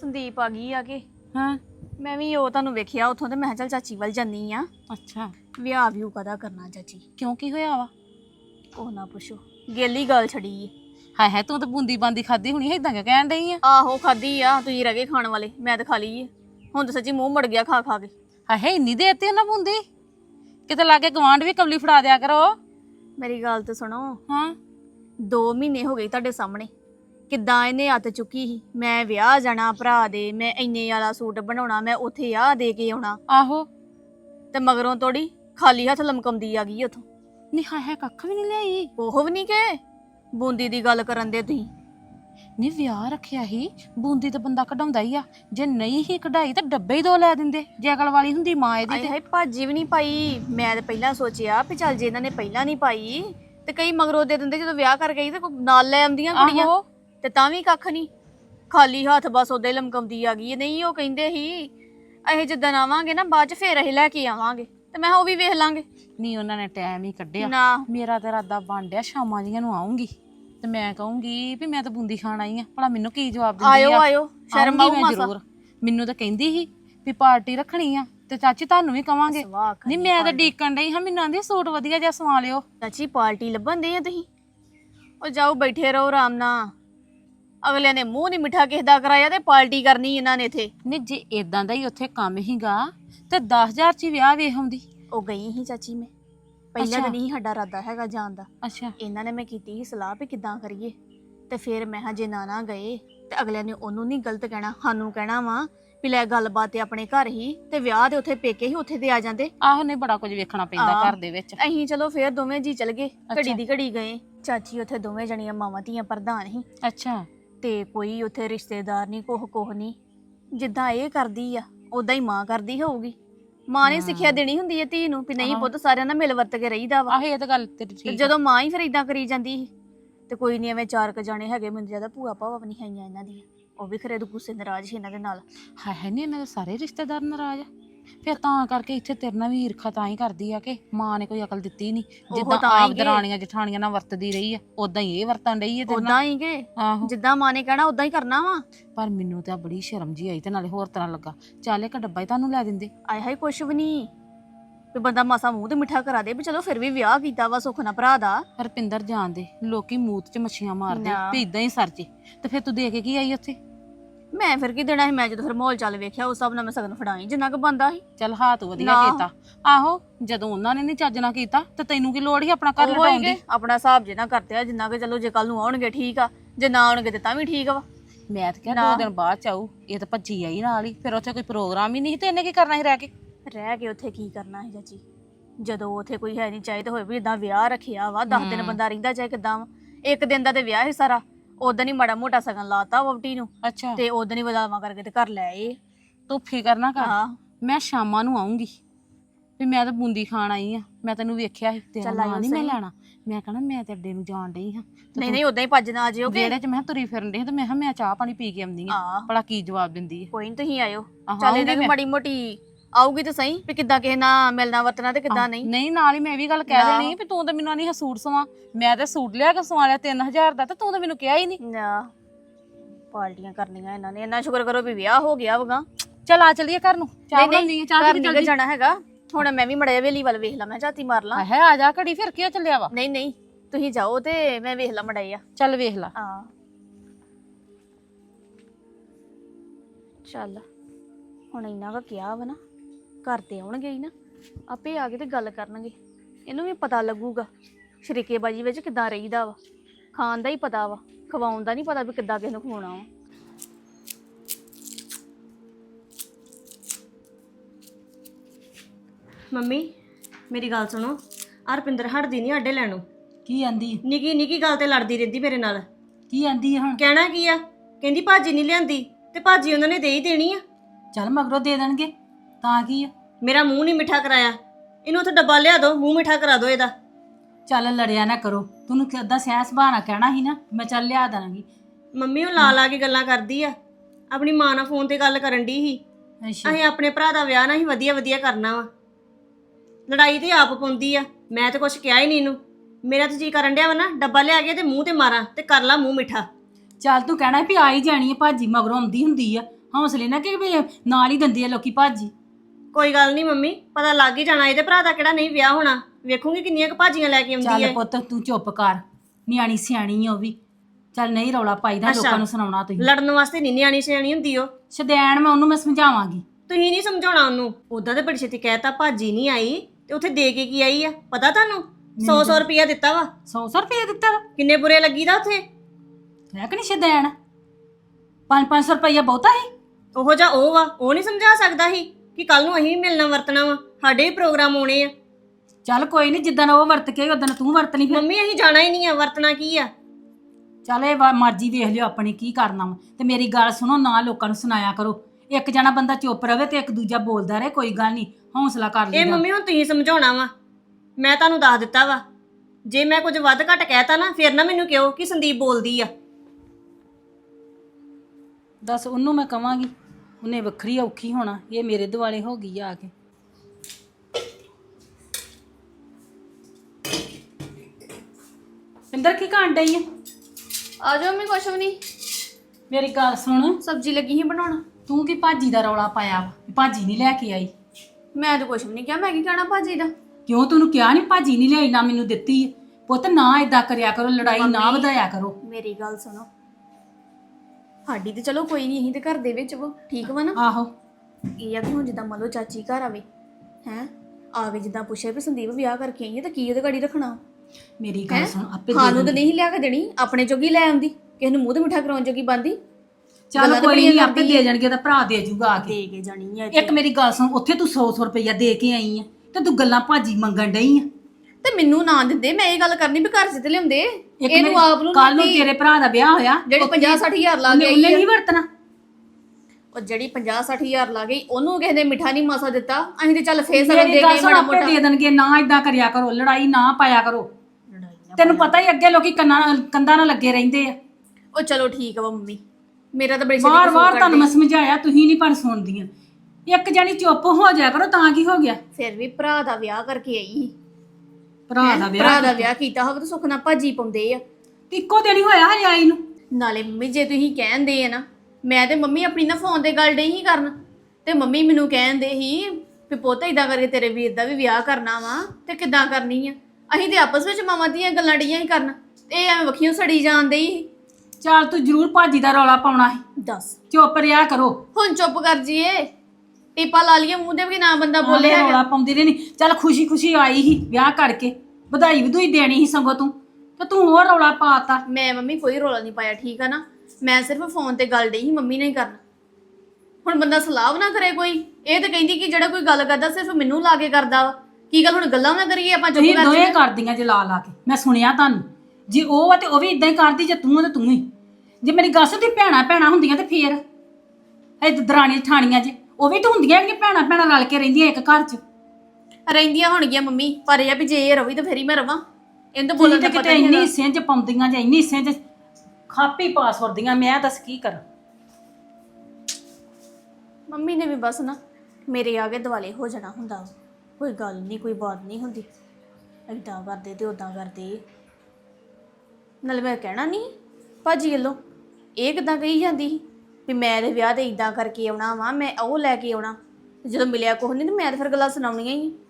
ਸੰਦੀਪ ਆ ਗਈ ਆ ਕੇ ਹਾਂ। ਮੈਂ ਵੀ ਉਹ ਤੁਹਾਨੂੰ ਵੇਖਿਆ ਉਥੋਂ ਤੇ ਮੈਂ ਕਿਹਾ ਚੱਲ ਚਾਚੀ ਵੱਲ ਜਾਨੀ ਆ। ਅੱਛਾ। ਵਿਆਹ ਵਿਊ ਕਦਾ ਕਰਨਾ ਚਾਚੀ? ਕਿਉਂ ਕੀ ਹੋਇਆ ਵਾ? ਉਹ ਨਾ ਪੁੱਛੋ ਗੇਲੀ ਗੱਲ ਛੜੀ ਏ। ਹਾਏ ਹਾਏ ਤੂੰ ਤਾਂ ਬੂੰਦੀ ਬਾਂਦੀ ਖਾਦੀ ਹੋਣੀ ਇਦਾਂ ਕਿਉਂ ਕਹਿਣ ਡਈ ਆ? ਆਹੋ ਖਾਦੀ ਆ ਤੁਸੀਂ ਰਹਿ ਗਏ ਖਾਣ ਵਾਲੇ ਮੈਂ ਤਾਂ ਖਾ ਲਈ ਏ। ਹੁਣ ਤਾਂ ਸੱਚੀ ਮੂੰਹ ਮੜ ਗਿਆ ਖਾ ਖਾ ਕੇ। ਹਾਏ ਹਾਏ ਇੰਨੀ ਦੇਰ ਤੇ ਉਹਨਾਂ ਬੂੰਦੀ? ਕਿਤੇ ਲਾਗੇ ਗਵਾਂਢ ਵੀ ਕਬਲੀ ਫੜਾ ਦਿਆ ਕਰੋ। ਮੇਰੀ ਗੱਲ ਤਾਂ ਸੁਣੋ। ਹਾਂ। 2 ਮਹੀਨੇ ਹੋ ਗਏ ਤੁਹਾਡੇ ਸਾਹਮਣੇ। ਕਿੱਦਾਂ ਇਹਨੇ ਹੱਥ ਚੁੱਕੀ ਸੀ? ਮੈਂ ਵਿਆਹ ਜਾਣਾ ਭਰਾ ਦੇ ਮੈਂ ਇੰਨੇ ਵਾਲਾ ਸੂਟ ਬਣਾਉਣਾ ਮੈਂ ਉੱਥੇ ਆ ਦੇ ਕੇ ਆਉਣਾ। ਆਹੋ। ਤੇ ਮਗਰੋਂ ਤੋੜੀ ਖਾਲੀ ਹੱਥ ਲਮਕਮਦੀ ਆ ਗਈ ਉਥੋਂ। ਨਹੀਂ ਹਾਏ ਹਾਏ ਕੱਖ ਵੀ ਨਹੀਂ ਲਿਆਈ। ਉਹ ਵੀ ਨਹੀਂ ਕਿ? ਬੂੰਦੀ ਦੀ ਗੱਲ ਕਰਨ ਦੇ ਤੁਸੀਂ। ਨਹੀਂ ਵਿਆਹ ਰੱਖਿਆ ਹੀ ਬੂੰਦੀ ਤਾਂ ਬੰਦਾ ਕਢਾਉਂਦਾ ਹੀ ਆ। ਜੇ ਨਹੀਂ ਹੀ ਕਢਾਈ ਤਾਂ ਡੱਬੇ ਹੀ ਦੋ ਲੈ ਦਿੰਦੇ ਜੇ ਅਕਲ ਵਾਲੀ ਹੁੰਦੀ ਮਾਂ ਇਹਦੀ ਆਏ ਤੇ। ਹਾਏ ਭਾਜੀ ਵੀ ਨਹੀਂ ਪਾਈ। ਮੈਂ ਤਾਂ ਪਹਿਲਾਂ ਸੋਚਿਆ ਵੀ ਚੱਲ ਜੇ ਇਹਨਾਂ ਨੇ ਪਹਿਲਾਂ ਨਹੀਂ ਪਾਈ ਤੇ ਕਈ ਮਗਰੋਂ ਦੇ ਦਿੰਦੇ ਜਦੋਂ ਵਿਆਹ ਕਰ ਗਈ ਤੇ ਕੋਈ ਨਾਲ ਲੈ ਆਉਂਦੀਆਂ ਕੁੜੀਆਂ। ਆਹੋ। ਤੇ ਤਾਂ ਵੀ ਕੱਖ ਨਹੀਂ। ਖਾਲੀ ਹੱਥ ਬਸ ਉਹਦੇ ਲਮਕਮਦੀ ਆ ਗਈ। ਨਹੀਂ ਉਹ ਕਹਿੰਦੇ ਸੀ ਇਹ ਜਿੱਦਣ ਆਵਾਂਗੇ ਨਾ ਬਾਅਦ ਚ ਫੇਰ ਅਸੀਂ ਲੈ ਕੇ ਆਵਾਂਗੇ। ਤੇ ਮੈਂ ਕਿਹਾ ਉਹ ਵੀ ਵੇਖ ਲਾਂਗੇ। ਨਹੀਂ ਉਹਨਾਂ ਨੇ ਟਾਈਮ ਹੀ ਕੱਢਿਆ। ਨਾ। ਮੇਰਾ ਤੇ ਇਰਾਦਾ ਬਣ ਡਿਆ ਸ਼ਾਮਾਂ ਜੀਆਂ ਨੂੰ ਆਉਂਗੀ ਤੇ ਮੈਂ ਕਹੂੰਗੀ ਵੀ ਮੈਂ ਤਾਂ ਬੂੰਦੀ ਖਾਣ ਆਈ ਆ। ਭਲਾ ਮੈਨੂੰ ਕੀ ਜਵਾਬ ਦਿੰਦੀ ਆਇਓ ਆ? ਆਇਓ ਸ਼ਰਮ ਆਊਂਗੀ ਆਉ ਮੈਂ ਮਾਸਾ। ਜ਼ਰੂਰ। ਮੈਨੂੰ ਤਾਂ ਕਹਿੰਦੀ ਸੀ ਵੀ ਪਾਰਟੀ ਰੱਖਣੀ ਆ ਤੇ ਚਾਚੀ ਤੁਹਾਨੂੰ ਵੀ ਕਵਾਂਗੇ। ਨਹੀਂ ਮੈਂ ਤਾਂ ਡੀਕਣ ਡਈ ਹਾਂ ਮੈਨੂੰ ਆਂਦੀ ਸੂਟ ਵਧੀਆ ਜਿਹਾ ਸਵਾ ਲਿਓ। ਚਾਚੀ ਪਾਰਟੀ ਲੱਭਣ ਦੇ ਆ ਤੁਸੀਂ? ਉਹ ਜਾਓ ਬੈਠੇ ਰਹੋ ਆਰਾਮ ਨਾਲ। ਅਗਲੇ ਨੇ ਮੂੰਹ ਨਹੀਂ ਮਿੱਠਾ ਕਿਸੇ ਦਾ ਕਰਾਇਆ ਤੇ ਪਾਰਟੀ ਕਰਨੀ ਇਹਨਾਂ ਨੇ ਇਥੇ। ਨਹੀਂ ਜੇ ਇਦਾਂ ਦਾ ਹੀ ਉੱਥੇ ਕੰਮ ਹੀਗਾ ਤੇ 10000 ਚ ਹੀ ਵਿਆਹ ਵੇਖ ਆਉਂਦੀ। ਉਹ ਗਈ ਹੀ ਚਾਚੀ ਮੈਂ। ਪਹਿਲਾਂ ਤਾਂ ਨਹੀਂ ਸਾਡਾ ਇਰਾਦਾ ਹੈਗਾ ਜਾਣ ਦਾ। ਅੱਛਾ। ਇਹਨਾਂ ਨੇ ਮੈਂ ਕੀਤੀ ਸੀ ਸਲਾਹ ਵੀ ਕਿੱਦਾਂ ਕਰੀਏ। ਤੇ ਫਿਰ ਮੈਂ ਹਾਂ ਜੇ ਨਾ ਨਾ ਗਏ ਤੇ ਅਗਲਿਆਂ ਨੇ ਉਹਨੂੰ ਨਹੀਂ ਗਲਤ ਕਹਿਣਾ ਸਾਨੂੰ ਕਹਿਣਾ ਵਾ ਵੀ ਲੈ ਗੱਲਬਾਤ ਤੇ ਆਪਣੇ ਘਰ ਹੀ ਤੇ ਵਿਆਹ ਦੇ ਉੱਥੇ ਪੇਕੇ ਹੀ ਉੱਥੇ ਦੇ ਆ ਜਾਂਦੇ। ਆਹੋ ਨਹੀਂ ਬੜਾ ਕੁਝ ਵੇਖਣਾ ਪੈਂਦਾ। ਘਰ ਦੇ ਵਿੱਚ। ਅਸੀਂ ਚਲੋ ਫਿਰ ਦੋਵੇਂ ਜੀ ਚਲ ਗਏ ਘੜੀ। ਦੀ ਘੜੀ ਗਏ। ਚਾਚੀ ਉੱਥੇ ਦੋਵੇਂ ਜਣੀਆਂ ਮਾਵਾਂ ਧੀਆਂ ਪ੍ਰਧਾਨ ਹੀ ਅੱਛਾ। ਤੇ ਕੋਈ ਉੱਥੇ ਰਿਸ਼ਤੇਦਾਰ ਨਹੀਂ ਕੋਹ ਕੋਹ ਨਹੀਂ। ਜਿੱਦਾਂ ਇਹ ਕਰਦੀ ਆ ਉਦਾਂ ਹੀ ਮਾਂ ਕਰਦੀ ਹੋਊਗੀ। ਮਾਂ ਨੇ ਸਿੱਖਿਆ ਦੇਣੀ ਹੁੰਦੀ ਹੈ ਧੀ ਨੂੰ ਵੀ ਨਹੀਂ। ਪੁੱਤ ਸਾਰਿਆਂ ਨਾਲ ਮਿਲ ਵਰਤ ਕੇ ਰਹੀਦਾ ਵਾ। ਆਹ ਇਹ ਤਾਂ ਗੱਲ ਤੇਰੀ ਤੇ ਠੀਕ ਆ। ਜਦੋਂ ਮਾਂ ਹੀ ਫਿਰ ਇਦਾਂ ਕਰੀ ਜਾਂਦੀ ਸੀ ਤੇ ਕੋਈ ਨਹੀਂ ਐਵੇਂ ਚਾਰ ਕ ਜਾਣੇ ਹੈਗੇ ਮੈਨੂੰ ਜ਼ਿਆਦਾ ਭੂਆ ਭਾਵਾ ਵੀ ਨਹੀਂ ਹੈਗੀਆਂ ਇਹਨਾਂ ਦੀਆਂ। ਉਹ ਵੀ ਖਰੇ ਗੁੱਸੇ ਨਾਰਾਜ਼ ਸੀ ਇਹਨਾਂ ਦੇ ਨਾਲ। ਹਾਏ ਨਹੀਂ ਇਹਨਾਂ ਦੇ ਸਾਰੇ ਰਿਸ਼ਤੇਦਾਰ ਨਾਰਾਜ਼ ਆ? ਫਿਰ ਤਾਂ ਕਰਕੇ ਇੱਥੇ ਤੇਰੇ ਨਾਲ ਵੀ ਈਰਖਾ ਤਾਂ ਹੀ ਕਰਦੀ ਆ ਕਿ ਮਾਂ ਨੇ ਕੋਈ ਅਕਲ ਦਿੱਤੀ ਨਹੀਂ। ਉਹ ਜਿੱਦਾਂ ਤਾਂ ਹੀ ਆਪ ਕਿ- ਦਰਾਣੀਆਂ ਜਠਾਣੀਆਂ ਨਾਲ ਵਰਤਦੀ ਰਹੀ ਆ ਉਦਾਂ ਹੀ ਇਹ ਵਰਤਣ ਰਹੀ ਹੈ ਤੇਰੇ ਨਾਲ। ਉਦਾਂ ਹੀ ਕਿ ਆਹੋ। ਜਿੱਦਾਂ ਮਾਂ ਨੇ ਕਹਿਣਾ ਉਦਾਂ ਹੀ ਕਰਨਾ ਵਾ। ਪਰ ਮੈਨੂੰ ਤਾਂ ਬੜੀ ਸ਼ਰਮ ਜੀ ਆਈ ਤੇ ਨਾਲੇ ਹੋਰ ਤਰ੍ਹਾਂ ਲੱਗਾ। ਚੱਲ ਇੱਕ ਡੱਬਾ ਹੀ ਤੁਹਾਨੂੰ ਲੈ ਦਿੰਦੇ। ਆਏ ਹਾਏ ਕੁਛ ਵੀ ਨਹੀਂ। ਵੀ ਬੰਦਾ ਮਾਸਾ ਮੂੰਹ ਤੇ ਮਿੱਠਾ ਕਰਾ ਦੇ ਵੀ ਚਲੋ ਫਿਰ ਵੀ ਵਿਆਹ ਕੀਤਾ ਵਾ ਸੁੱਖ ਨਾਲ ਭਰਾ ਦਾ। ਰਪਿੰਦਰ ਜਾਣਦੇ ਲੋਕੀ ਮੂਤ 'ਚ ਮੱਛੀਆਂ ਮਾਰਦੇ ਨਾ। ਤੇ ਇਦਾਂ ਹੀ ਸਰਜੇ। ਤੇ ਫਿਰ ਤੂੰ ਦੇ ਕੇ ਕੀ ਆਈ ਉੱਥੇ? ਮੈਂ ਫਿਰ ਕੀ ਦੇਣਾ ਸੀ? ਮੈਂ ਜਦੋਂ ਫਿਰ ਮਾਹੌਲ ਚੱਲ ਵੇਖਿਆ ਉਸ ਹਿਸਾਬ ਨਾਲ ਮੈਂ ਸਗਨ ਫੜਾਈ ਜਿੰਨਾ ਕੁ ਬੰਦਾ ਸੀ। ਚੱਲ ਹਾਂ ਤੂੰ ਵਧੀਆ ਨਾ। ਕੀਤਾ। ਆਹੋ ਜਦੋਂ ਉਹਨਾਂ ਨੇ ਨਹੀਂ ਚੱਜ ਨਾਲ ਕੀਤਾ ਤੇ ਤੈਨੂੰ ਕੀ ਲੋੜ ਸੀ ਆਪਣਾ ਘਰ ਉਹ ਲਟਾਉਣ ਹੋਏਗੇ ਦੀ ਆਪਣਾ ਹਿਸਾਬ ਜੇ ਨਾ ਕਰਤੇ ਆ ਜਿੰਨਾ ਕਿ ਚਲੋ ਜੇ ਕੱਲ ਨੂੰ ਆਉਣਗੇ ਠੀਕ ਆ ਜੇ ਨਾ ਆਉਣਗੇ ਤੇ ਤਾਂ ਵੀ ਠੀਕ ਵਾ। ਮੈਂ ਤਾਂ ਕਿਹਾ ਨਾ। ਦੋ ਦਿਨ ਬਾਅਦ ਚ ਆਊ ਇਹ ਤਾਂ ਭੱਜੀ ਆਈ ਨਾਲ ਹੀ ਫਿਰ ਉੱਥੇ ਕੋਈ ਪ੍ਰੋਗਰਾਮ ਹੀ ਨਹੀਂ ਸੀ ਤੇ ਇਹਨੇ ਕੀ ਕਰਨਾ ਸੀ ਰਹਿ ਕੇ? ਰਹਿ ਕੇ ਉੱਥੇ ਕੀ ਕਰਨਾ ਹੈ ਚਾਚੀ? ਜਦੋਂ ਉੱਥੇ ਕੋਈ ਹੈ ਨਹੀਂ ਚਾਹੀਦਾ ਹੋਏ ਵੀ ਇਦਾਂ ਵਿਆਹ ਰੱਖਿਆ ਵਾ 10 ਦਿਨ ਬੰਦਾ ਰਹਿੰਦਾ ਚਾਹੇ ਕਿਦਾਂ ਇੱਕ ਦਿਨ ਦਾ ਤੇ ਵਿਆਹ ਹੀ ਸਾਰਾ। ਉਦੋਂ ਹੀ ਮਾੜਾ ਮੋਟਾ ਸਗਨ ਲਾਤਾ ਵੋਟੀ ਨੂੰ ਅੱਛਾ। ਤੇ ਉਦੋਂ ਹੀ ਵਧਾਵਾ ਕਰਕੇ ਤੇ ਘਰ ਲੈ ਆਏ। ਤੂੰ ਫਿਕਰ ਨਾ ਕਰ। ਹਾਂ। ਮੈਂ ਸ਼ਾਮਾਂ ਨੂੰ ਆਉਂਗੀ ਵੀ ਮੈਂ ਤਾਂ ਬੂੰਦੀ ਖਾਣ ਆਈ ਆ। ਮੈਂ ਤੈਨੂੰ ਵੇਖਿਆ ਸੀ ਤੇਰਾ ਚੱਲ ਨਾਂ ਨਹੀਂ ਮੈਂ ਸਹੀ। ਲੈਣਾ। ਮੈਂ ਕਹਣਾ ਮੈਂ ਤੇ ਅੱਡੇ ਨੂੰ ਜਾਣ ਡਈ ਹਾਂ। ਤੇ ਨਹੀਂ ਨਹੀਂ ਉਦਾਂ ਹੀ ਭੱਜਣਾ ਆ ਜਿਓਗੇ ਵਿਹੜੇ 'ਚ ਮੈਂ ਕਿਹਾ ਤੁਰੀ ਫਿਰਨ ਡਈ ਹਾਂ ਤੇ ਮੈਂ ਕਿਹਾ ਮੈਂ ਚਾਹ ਪਾਣੀ ਪੀ ਕੇ ਆਉਂਦੀ ਆ ਆ ਭਲਾ ਕੀ ਜਵਾਬ ਦਿੰਦੀ ਹੈ। ਕੋਈ ਨਹੀਂ ਤੁਸੀਂ ਆਇਓ। ਆਹੋ, ਚੱਲ ਇਹਨਾਂ ਆਊਂਗੀ ਦੀ ਮੈਂ। ਮਾੜੀ ਮੋਟੀ ਆਊਗੀ ਤਾਂ ਸਹੀ ਵੀ ਕਿੱਦਾਂ ਕਿਸੇ ਨਾਲ ਮਿਲਣਾ ਵਰਤਣਾ ਤੇ ਕਿੱਦਾਂ ਨਹੀਂ। ਨਹੀਂ ਨਾਲ ਹੀ ਮੈਂ ਇਹ ਵੀ ਗੱਲ ਕਹਿ। ਦੇਣੀ ਵੀ ਤੂੰ ਤਾਂ ਮੈਨੂੰ ਨਹੀਂ ਸੂਟ ਸਵਾ। ਮੈਂ ਤਾਂ ਸੂਟ ਲਿਆ ਕੇ ਸਵਾ ਲਿਆ 3000 ਦਾ ਤੇ ਤੂੰ ਤਾਂ ਮੈਨੂੰ ਕਿਹਾ ਹੀ ਨਹੀਂ। ਨਾ ਪਾਰਟੀਆਂ ਕਰਨੀਆਂ ਇਹਨਾਂ ਨੇ। ਇੰਨਾ ਸ਼ੁਕਰ ਕਰੋ ਵੀ ਵਿਆਹ ਹੋ ਗਿਆ ਵਗਾ। ਚੱਲ ਆ ਚਲੀਏ ਘਰ ਨੂੰ। ਚਾਹ ਬਣਾਉਣੀ ਹੈ ਚਾਹ ਨਹੀਂ ਚੱਲ ਜਾਣਾ ਹੈਗਾ। ਹੁਣ ਮੈਂ ਵੀ ਮੜਿਆ ਵੇਲੀ ਵੱਲ ਵੇਖ ਲਾ ਮੈਂ ਝਾਤੀ ਮਾਰ ਲਾਂ। ਹੈ ਆ ਜਾ ਘੜੀ ਫਿਰ ਕੀ ਚੱਲਿਆ ਵਾ? ਨਹੀਂ ਨਹੀਂ ਤੁਸੀਂ ਜਾਓ ਤੇ ਮੈਂ ਵੇਖ ਲਾ ਮੜਿਆ ਚੱਲ ਵੇਖ ਲਾ। ਆ ਚੱਲ ਹੁਣ ਇੰਨਾ ਕੁ ਕਿਹਾ ਵਾ ਨਾ। ਘਰ ਤੇ ਆਉਣਗੇ ਹੀ ਨਾ ਆਪੇ ਆ ਕੇ ਤੇ ਗੱਲ ਕਰਨਗੇ। ਇਹਨੂੰ ਵੀ ਪਤਾ ਲੱਗੂਗਾ ਸ਼ਰੀਕੇਬਾਜੀ ਵਿੱਚ ਕਿੱਦਾਂ ਰਹੀਦਾ ਵਾ। ਖਾਣ ਦਾ ਹੀ ਪਤਾ ਵਾ ਖਵਾਉਣ ਦਾ ਨਹੀਂ ਪਤਾ ਵੀ ਕਿੱਦਾਂ ਕਿਸ ਨੂੰ ਖਵਾਉਣਾ ਵਾ। ਮੰਮੀ ਮੇਰੀ ਗੱਲ ਸੁਣੋ ਆਹ ਰੁਪਿੰਦਰ ਹਟਦੀ ਨਹੀਂ ਆਡੇ ਲੈਣੋਂ। ਕੀ ਆਂਦੀ? ਨਿੱਕੀ ਨਿੱਕੀ ਗੱਲ ਤੇ ਲੜਦੀ ਰਹਿੰਦੀ ਮੇਰੇ ਨਾਲ। ਕੀ ਆਂਦੀ ਆ ਹੁਣ? ਕਹਿਣਾ ਕੀ ਆ? ਕਹਿੰਦੀ ਭਾਜੀ ਨਹੀਂ ਲਿਆਂਦੀ ਤੇ ਭਾਜੀ ਉਹਨਾਂ ਨੇ ਦੇ ਹੀ ਦੇਣੀ ਆ। ਚੱਲ ਮਗਰੋਂ ਦੇ ਦੇਣਗੇ ਤਾਂ ਕੀ ਆ? ਮੇਰਾ ਮੂੰਹ ਨਹੀਂ ਮਿੱਠਾ ਕਰਾਇਆ। ਇਹਨੂੰ ਉੱਥੇ ਡੱਬਾ ਲਿਆ ਦਿਓ ਮੂੰਹ ਮਿੱਠਾ ਕਰਾ ਦਿਓ ਇਹਦਾ। ਚੱਲ ਲੜਿਆ ਨਾ ਕਰੋ। ਤੈਨੂੰ ਕਿੱਦਾਂ ਸਹਿ ਸੁਭਾਅ ਨਾਲ ਕਹਿਣਾ ਸੀ ਨਾ ਮੈਂ ਚੱਲ ਲਿਆ ਦਾਂਗੀ ਮੰਮੀ ਉਹ ਲਾ ਲਾ ਕੇ ਗੱਲਾਂ ਕਰਦੀ ਆ। ਆਪਣੀ ਮਾਂ ਨਾਲ ਫੋਨ ਤੇ ਗੱਲ ਕਰਨ ਦੀ ਸੀ। ਅੱਛਾ। ਅਸੀਂ ਆਪਣੇ ਭਰਾ ਦਾ ਵਿਆਹ ਨਾ ਹੀ ਵਧੀਆ ਵਧੀਆ ਕਰਨਾ ਵਾ। ਲੜਾਈ ਤੇ ਆਪ ਪਾਉਂਦੀ ਆ। ਮੈਂ ਤੇ ਕੁਝ ਕਿਹਾ ਹੀ ਨਹੀਂ ਇਹਨੂੰ। ਮੇਰਾ ਤੇ ਜੀ ਕਰਨ ਡਿਆ ਵਾ ਨਾ ਡੱਬਾ ਲਿਆ ਕੇ ਤੇ ਮੂੰਹ ਤੇ ਮਾਰਾਂ ਤੇ ਕਰ ਲਾ ਮੂੰਹ ਮਿੱਠਾ। ਚੱਲ ਤੂੰ ਕਹਿਣਾ ਵੀ ਆ ਹੀ ਜਾਣੀ ਹੈ ਭਾਜੀ ਮਗਰੋਂ ਆਉਂਦੀ ਹੁੰਦੀ ਆ। ਹੌਸਲੇ ਨਾ ਕਿ ਵੀ ਨਾਲ ਹੀ ਦਿੰਦੀ ਆ ਲੋਕੀ ਭਾਜੀ? ਕੋਈ ਗੱਲ ਨਹੀਂ ਮੰਮੀ ਪਤਾ ਲੱਗ ਹੀ ਜਾਣਾ ਇਹਦੇ ਭਰਾ ਦਾ ਕਿਹੜਾ ਨਹੀਂ ਵਿਆਹ ਹੋਣਾ। ਵੇਖੂਗੀ ਕਿੰਨੀਆਂ ਕੁ ਭਾਜੀਆਂ ਲੈ ਕੇ ਆਉਂਦੀ ਚੱਲ ਹੈ ਪੁੱਤ ਤੂੰ ਚੁੱਪ ਕਰ। ਨਿਆਣੀ ਸਿਆਣੀ ਆ ਉਹ ਵੀ। ਚੱਲ ਨਹੀਂ ਰੌਲਾ ਪਾਈਦਾ ਅੱਛਾ। ਲੋਕਾਂ ਨੂੰ ਸੁਣਾਉਣਾ ਤੁਸੀਂ। ਲੜਨ ਵਾਸਤੇ ਨਹੀਂ ਨਿਆਣੀ ਸਿਆਣੀ ਹੁੰਦੀ ਉਹ। ਸ਼ਦੈਣ ਮੈਂ ਉਹਨੂੰ ਮੈਂ ਸਮਝਾਵਾਂਗੀ। ਤੁਸੀਂ ਨਹੀਂ ਸਮਝਾਉਣਾ ਉਹਨੂੰ। ਉਦਾਂ ਤੇ ਬੜੀ ਛੇਤੀ ਕਹਿਤਾ ਭਾਜੀ ਨਹੀਂ ਆਈ ਤੇ ਉੱਥੇ ਦੇ ਕੇ ਕੀ ਆਈ ਆ? ਪਤਾ ਤੁਹਾਨੂੰ? 100 100 ਰੁਪਿਆ ਦਿੱਤਾ ਵਾ। 100 100 ਰੁਪਏ ਦਿੱਤਾ ਵਾ। ਕਿੰਨੇ ਬੁਰੇ ਲੱਗੀਦਾ ਉੱਥੇ? ਹੈ ਕਿ ਨਹੀਂ ਸ਼ਦੈਣ? 5-500 ਰੁਪਈਆ ਬਹੁਤਾ ਹੀ ਉਹੋ ਜਿਹਾ ਉਹ ਵਾ ਉਹ ਨਹੀਂ ਸਮਝਾ ਸਕਦਾ ਸੀ। ਕਿ ਕੱਲ ਨੂੰ ਅਸੀਂ ਵੀ ਮਿਲਣਾ ਵਰਤਣਾ ਵਾ। ਸਾਡੇ ਵੀ ਪ੍ਰੋਗਰਾਮ ਆਉਣੇ ਆ। ਚੱਲ ਕੋਈ ਨਹੀਂ ਜਿੱਦਣ ਉਹ ਵਰਤ ਕੇ ਉਦੋਂ ਤੂੰ ਵਰਤਣੀ ਫਿਰ। ਮੰਮੀ ਅਸੀਂ ਜਾਣਾ ਹੀ ਨਹੀਂ ਆ ਵਰਤਣਾ ਕੀ ਆ? ਚੱਲ ਇਹ ਵਾ- ਮਰਜ਼ੀ ਵੇਖ ਲਿਓ ਆਪਣੀ ਕੀ ਕਰਨਾ ਵਾ। ਤੇ ਮੇਰੀ ਗੱਲ ਸੁਣੋ ਨਾ ਲੋਕਾਂ ਨੂੰ ਸੁਣਾਇਆ ਕਰੋ। ਇੱਕ ਜਣਾ ਬੰਦਾ ਚੁੱਪ ਰਵੇ ਤੇ ਇੱਕ ਦੂਜਾ ਬੋਲਦਾ ਰਹੇ ਕੋਈ ਗੱਲ ਨਹੀਂ ਹੌਸਲਾ ਕਰ ਇਹ ਮੰਮੀ ਹੁਣ ਤੁਸੀਂ ਸਮਝਾਉਣਾ ਵਾ। ਮੈਂ ਤੁਹਾਨੂੰ ਦੱਸ ਦਿੱਤਾ ਵਾ। ਜੇ ਮੈਂ ਕੁਝ ਵੱਧ ਘੱਟ ਕਹਿਤਾ ਨਾ ਫਿਰ ਨਾ ਮੈਨੂੰ ਕਿਹੋ ਕਿ ਸੰਦੀਪ ਬੋਲਦੀ ਆ। ਦੱਸ ਉਹਨੂੰ ਮੈਂ ਕਵਾਂਗੀ। ਉਹਨੇ ਵੱਖਰੀ ਔਖੀ ਹੋਣਾ ਇਹ ਮੇਰੇ ਦੁਆਲੇ ਹੋ ਗਈ ਆ ਕੇ। ਪਿੰਦਰ ਕੀ ਕਾਂਡ ਡਈ ਹੈ ਆ ਜਾਓ ਮੈਂ ਕੁਛ ਵੀ ਨਹੀਂ। ਮੇਰੀ ਗੱਲ ਸੁਣ। ਸਬਜ਼ੀ ਲੱਗੀ ਸੀ ਬਣਾਉਣ। ਤੂੰ ਕੀ ਭਾਜੀ ਦਾ ਰੌਲਾ ਪਾਇਆ ਵਾ? ਵੀ ਭਾਜੀ ਨਹੀਂ ਲੈ ਕੇ ਆਈ। ਮੈਂ ਤਾਂ ਕੁਛ ਵੀ ਨਹੀਂ ਕਿਹਾ ਮੈਂ ਕੀ ਕਹਿਣਾ ਭਾਜੀ ਦਾ? ਕਿਉਂ ਤੈਨੂੰ ਕਿਹਾ ਨਹੀਂ ਭਾਜੀ ਨਹੀਂ ਲਿਆਈ ਨਾ ਮੈਨੂੰ ਦਿੱਤੀ ਹੈ। ਪੁੱਤ ਨਾ ਇਦਾਂ ਕਰਿਆ ਕਰੋ ਲੜਾਈ ਨਾ ਮੰਮੀ। ਵਧਾਇਆ ਕਰੋ। ਮੇਰੀ ਗੱਲ ਸੁਣੋ। ਸਾਡੀ ਤੇ ਚਲੋ ਕੋਈ ਨਹੀਂ ਅਸੀਂ ਤੇ ਘਰ ਦੇ ਵਿੱਚ ਵਾ ਠੀਕ ਵਾ ਨਾ? ਆਹੋ। ਇਹ ਆ ਕਿ ਹੁਣ ਜਿੱਦਾਂ ਮੰਨ ਲਓ ਚਾਚੀ ਘਰ ਆਵੇ ਹੈ? ਆ ਕੇ ਜਿੱਦਾਂ ਪੁੱਛਿਆ ਵੀ ਸੰਦੀਪ ਵਿਆਹ ਕਰਕੇ ਆਈ ਹੈ ਤਾਂ ਕੀ ਉਹਦੇ ਗਾੜੀ ਰੱਖਣਾ? ਮੇਰੀ ਗੱਲ ਸੁਣ ਆਪੇ ਦੇ ਸਾਨੂੰ ਤਾਂ। ਨਹੀਂ ਲਿਆ ਕੇ ਦੇਣੀ ਆਪਣੇ ਜੋਗੀ ਲੈ ਆਉਂਦੀ ਕਿਸੇ ਨੂੰ ਮੂੰਹ ਤੇ ਮਿੱਠਾ ਕਰਾਉਣ ਜੋਗੀ ਬੰਦੀ ਚੱਲ ਕੋਈ ਨਹੀਂ ਆਪੇ ਦੇ ਜਾਣਗੇ ਤਾਂ ਭਰਾ ਦੇ ਜੂਗਾ ਆ ਕੇ। ਦੇ ਕੇ ਜਾਣੀ ਹੈ ਇੱਕ ਮੇਰੀ ਗੱਲ ਸੁਣ ਉੱਥੇ ਤੂੰ 100 100 ਰੁਪਈਆ ਦੇ ਕੇ ਆਈ ਆ ਤੇ ਤੂੰ ਗੱਲਾਂ ਭਾਜੀ ਮੰਗਣ ਡਈ ਆ। ਤੇ ਮੈਨੂੰ ਨਾ ਦਿੰਦੇ ਮੈਂ ਇਹ ਗੱਲ ਕਰਨੀ ਵੀ ਘਰ ਸਿੱਧ ਲਿਆਉਂਦੇ। ਇੱਕ ਇਹਨੂੰ ਆਪ ਨੂੰ ਕੱਲ ਨੂੰ ਨਹੀਂ- ਤੇਰੇ ਭਰਾ ਦਾ ਵਿਆਹ ਹੋਇਆ ਜਿਹੜੀ 50 60 ਹਜ਼ਾਰ ਲਾ ਕੇ ਉਹਨੇ ਆਈ ਨਹੀਂ ਵਰਤਣਾ। ਉਹ ਜਿਹੜੀ 50 60 ਹਜ਼ਾਰ ਲਾ ਗਈ ਉਹਨੂੰ ਕਿਸੇ ਨੇ ਮਿੱਠਾ ਨਹੀਂ ਮਾਸਾ ਦਿੱਤਾ। ਅਸੀਂ ਤੇ ਚੱਲ ਫੇਰ ਸਗਨ ਦੇ ਮੇਰੀ ਗੱਲ ਗਏ ਸੁਣ ਮਾੜਾ ਆਪੇ ਮੋਟਾ। ਦੇ ਦੇਣਗੇ ਨਾ ਇਦਾਂ ਕਰਿਆ ਕਰੋ ਲੜਾਈ ਨਾ ਪਾਇਆ ਕਰੋ। ਤੈਨੂੰ ਪਤਾ ਹੀ ਅੱਗੇ ਲੋਕੀ ਕੰਨਾਂ ਕੰਧਾਂ ਨਾਲ ਲੱਗੇ ਰਹਿੰਦੇ ਆ। ਉਹ ਚਲੋ ਠੀਕ ਆ ਵਾ ਮੰਮੀ ਮੇਰਾ ਤਾਂ ਬੜੀ ਛੇਤੀ ਵਾਰ ਕਸੂਰ ਵਾਰ ਕੱਢ ਤੁਹਾਨੂੰ ਮੈਂ ਸਮਝਾਇਆ ਤੁਸੀਂ ਨਹੀਂ ਪਰ ਸੁਣਦੀਆਂ। ਇੱਕ ਜਣੀ ਚੁੱਪ ਹੋ ਜਾਇਆ ਕਰੋ ਤਾਂ ਕੀ ਹੋ ਗਿਆ? ਫਿਰ ਵੀ ਭਰਾ ਦਾ ਵਿਆਹ ਕਰਕੇ ਆਈ। ਸੀ। ਭਰਾ ਦਾ ਭਰਾ ਵਿਆਹ ਦਾ ਵਿਆਹ ਕੀਤਾ ਹੋਵੇ ਤਾਂ ਸੁੱਖ ਨਾਲ ਭਾਜੀ ਪਾਉਂਦੇ ਆ। ਤੇ ਇੱਕੋ ਦਿਨ ਹੀ ਹੋਇਆ ਹਜੇ ਆਈ ਨੂੰ? ਨਾਲੇ ਮੰਮੀ ਜੇ ਤੁਸੀਂ ਕਹਿੰਦੇ ਆ ਨਾ ਮੈਂ ਤੇ ਮੰਮੀ ਆਪਣੀ ਨਾ ਫੋਨ ਤੇ ਗੱਲ ਡਈ ਹੀ ਕਰਨ। ਤੇ ਮੰਮੀ ਮੈਨੂੰ ਕਹਿੰਦੇ ਸੀ ਵੀ ਪੁੱਤ ਇਦਾਂ ਕਰਕੇ ਤੇਰੇ ਵੀਰ ਦਾ ਵੀ ਵਿਆਹ ਕਰਨਾ ਵਾ ਤੇ ਕਿੱਦਾਂ ਕਰਨੀ ਆ? ਅਸੀਂ ਤੇ ਆਪਸ ਵਿੱਚ ਮਾਵਾਂ ਦੀਆਂ ਗੱਲਾਂ ਡਈਆਂ ਹੀ ਕਰਨ। ਤੇ ਇਹ ਐਵੇਂ ਵੱਖੀਆਂ ਸੜੀ ਜਾਂਦੇ ਹੀ ਚੱਲ ਤੂੰ ਜ਼ਰੂਰ ਭਾਜੀ ਦਾ ਰੌਲਾ ਪਾਉਣਾ ਹੈ ਦੱਸ। ਚੁੱਪ ਰਿਹਾ ਕਰੋ। ਹੁਣ ਚੁੱਪ ਕਰ ਜੀਏ ਟੀਪਾ ਲਾ ਲਈਏ ਮੂੰਹ ਦੇ ਵੀ ਨਾ ਬੰਦਾ ਬੋਲੇ ਆਹ ਰੌਲਾ ਪਾਉਂਦੀ ਰਹਿਣੀ ਚੱਲ ਖੁਸ਼ੀ ਖੁਸ਼ੀ ਆਈ ਹੀ ਵਿਆਹ ਕਰਕੇ। ਵਧਾਈ ਵਧੂਈ ਦੇਣੀ ਸੀ ਸੰਗੋ ਤੂੰ। ਤੇ ਤੂੰ ਹੋਰ ਰੌਲਾ ਪਾਤਾ। ਮੈਂ ਮੰਮੀ ਕੋਈ ਰੋਲਾ ਨਹੀਂ ਪਾਇਆ ਠੀਕ ਆ ਨਾ? ਮੈਂ ਸਿਰਫ ਫੋਨ ਤੇ ਗੱਲ ਡਈ ਸੀ ਮੰਮੀ ਨੇ ਕਰਨ। ਹੁਣ ਬੰਦਾ ਸਲਾਹ ਨਾ ਕਰੇ ਕੋਈ। ਇਹ ਤਾਂ ਕਹਿੰਦੀ ਕਿ ਜਿਹੜਾ ਕੋਈ ਗੱਲ ਕਰਦਾ ਸਿਰਫ ਮੈਨੂੰ ਲਾ ਕੇ ਕਰਦਾ ਵਾ। ਕੀ ਗੱਲ ਹੁਣ ਗੱਲਾਂ ਨਾ ਕਰੀਏ ਆਪਾਂ ਚੁੱਪ ਤੁਸੀਂ ਕਰ ਜਾਈਏ ਕਰਦੀਆਂ ਜੇ ਲਾ ਲਾ ਕੇ। ਮੈਂ ਸੁਣਿਆ ਤੁਹਾਨੂੰ। ਜੇ ਉਹ ਆ ਤੇ ਉਹ ਵੀ ਇਦਾਂ ਹੀ ਕਰਦੀ ਜੇ ਤੂੰ ਆ ਤੇ ਤੂੰ ਹੀ। ਜੇ ਮੇਰੀ ਗੱਲ ਸੁਣ ਤੇ ਭੈਣਾ ਭੈਣਾ ਹੁੰਦੀਆਂ ਤੇ ਫੇਰ। ਇਹ ਦਰਾਣੀ ਠਾਣੀਆਂ ਜੇ। ਉਹ ਵੀ ਤਾਂ ਹੁੰਦੀਆਂ ਕਿ ਭੈਣਾ ਭੈਣਾ ਰਲ ਕੇ ਰਹਿੰਦੀਆਂ ਇੱਕ ਘਰ 'ਚ। ਰਹਿੰਦੀਆਂ ਹੋਣਗੀਆਂ ਮੰਮੀ ਪਰ ਇਹ ਆ ਵੀ ਜੇ ਇਹ ਰਵੀ ਤਾਂ ਫੇਰ ਹੀ ਮੈਂ ਰਵਾਂ। ਇਹਨੂੰ ਤਾਂ ਤੁਸੀਂ ਬੋਲਣ ਤੇ ਦਾ ਪਤਾ ਕਿਤੇ ਨਹੀਂ ਇੰਨੀ ਸਿੰਜ ਪਾਉਂਦੀਆਂ ਜੇ ਇੰਨੀ ਸਿੰਜ ਖਾਪੀ ਪਾਸ ਵਰਦੀਆਂ ਮੈਂ ਦੱਸ ਕੀ ਕਰਾਂ? ਮੰਮੀ ਨੇ ਵੀ ਬਸ ਨਾ ਮੇਰੇ ਆਗੇ ਦਿਵਾਲੇ ਹੋ ਜਾਣਾ ਹੁੰਦਾ। ਵਾ। ਕੋਈ ਗੱਲ ਨਹੀਂ ਕੋਈ ਬਾਤ ਨਹੀਂ ਹੁੰਦੀ। ਏਦਾਂ ਕਰਦੇ ਤੇ ਉਦਾਂ ਕਰਦੇ। ਨਾਲੇ ਮੈਂ ਕਹਿਣਾ ਨਹੀਂ ਭਾਜੀ ਵੱਲੋਂ ਇਹ ਕਿਦਾਂ ਕਹੀ ਜਾਂਦੀ ਸੀ? ਵੀ ਮੈਂ ਤੇ ਵਿਆਹ ਤੇ ਇਦਾਂ ਕਰਕੇ ਆਉਣਾ ਵਾ, ਮੈਂ ਉਹ ਲੈ ਕੇ ਆਉਣਾ ਜਦੋਂ ਮਿਲਿਆ ਕੁਛ ਨਹੀਂ ਤੇ ਮੈਂ ਤਾਂ ਫਿਰ ਗੱਲਾਂ ਸੁਣਾਉਣੀਆਂ ਹੀ ਆ।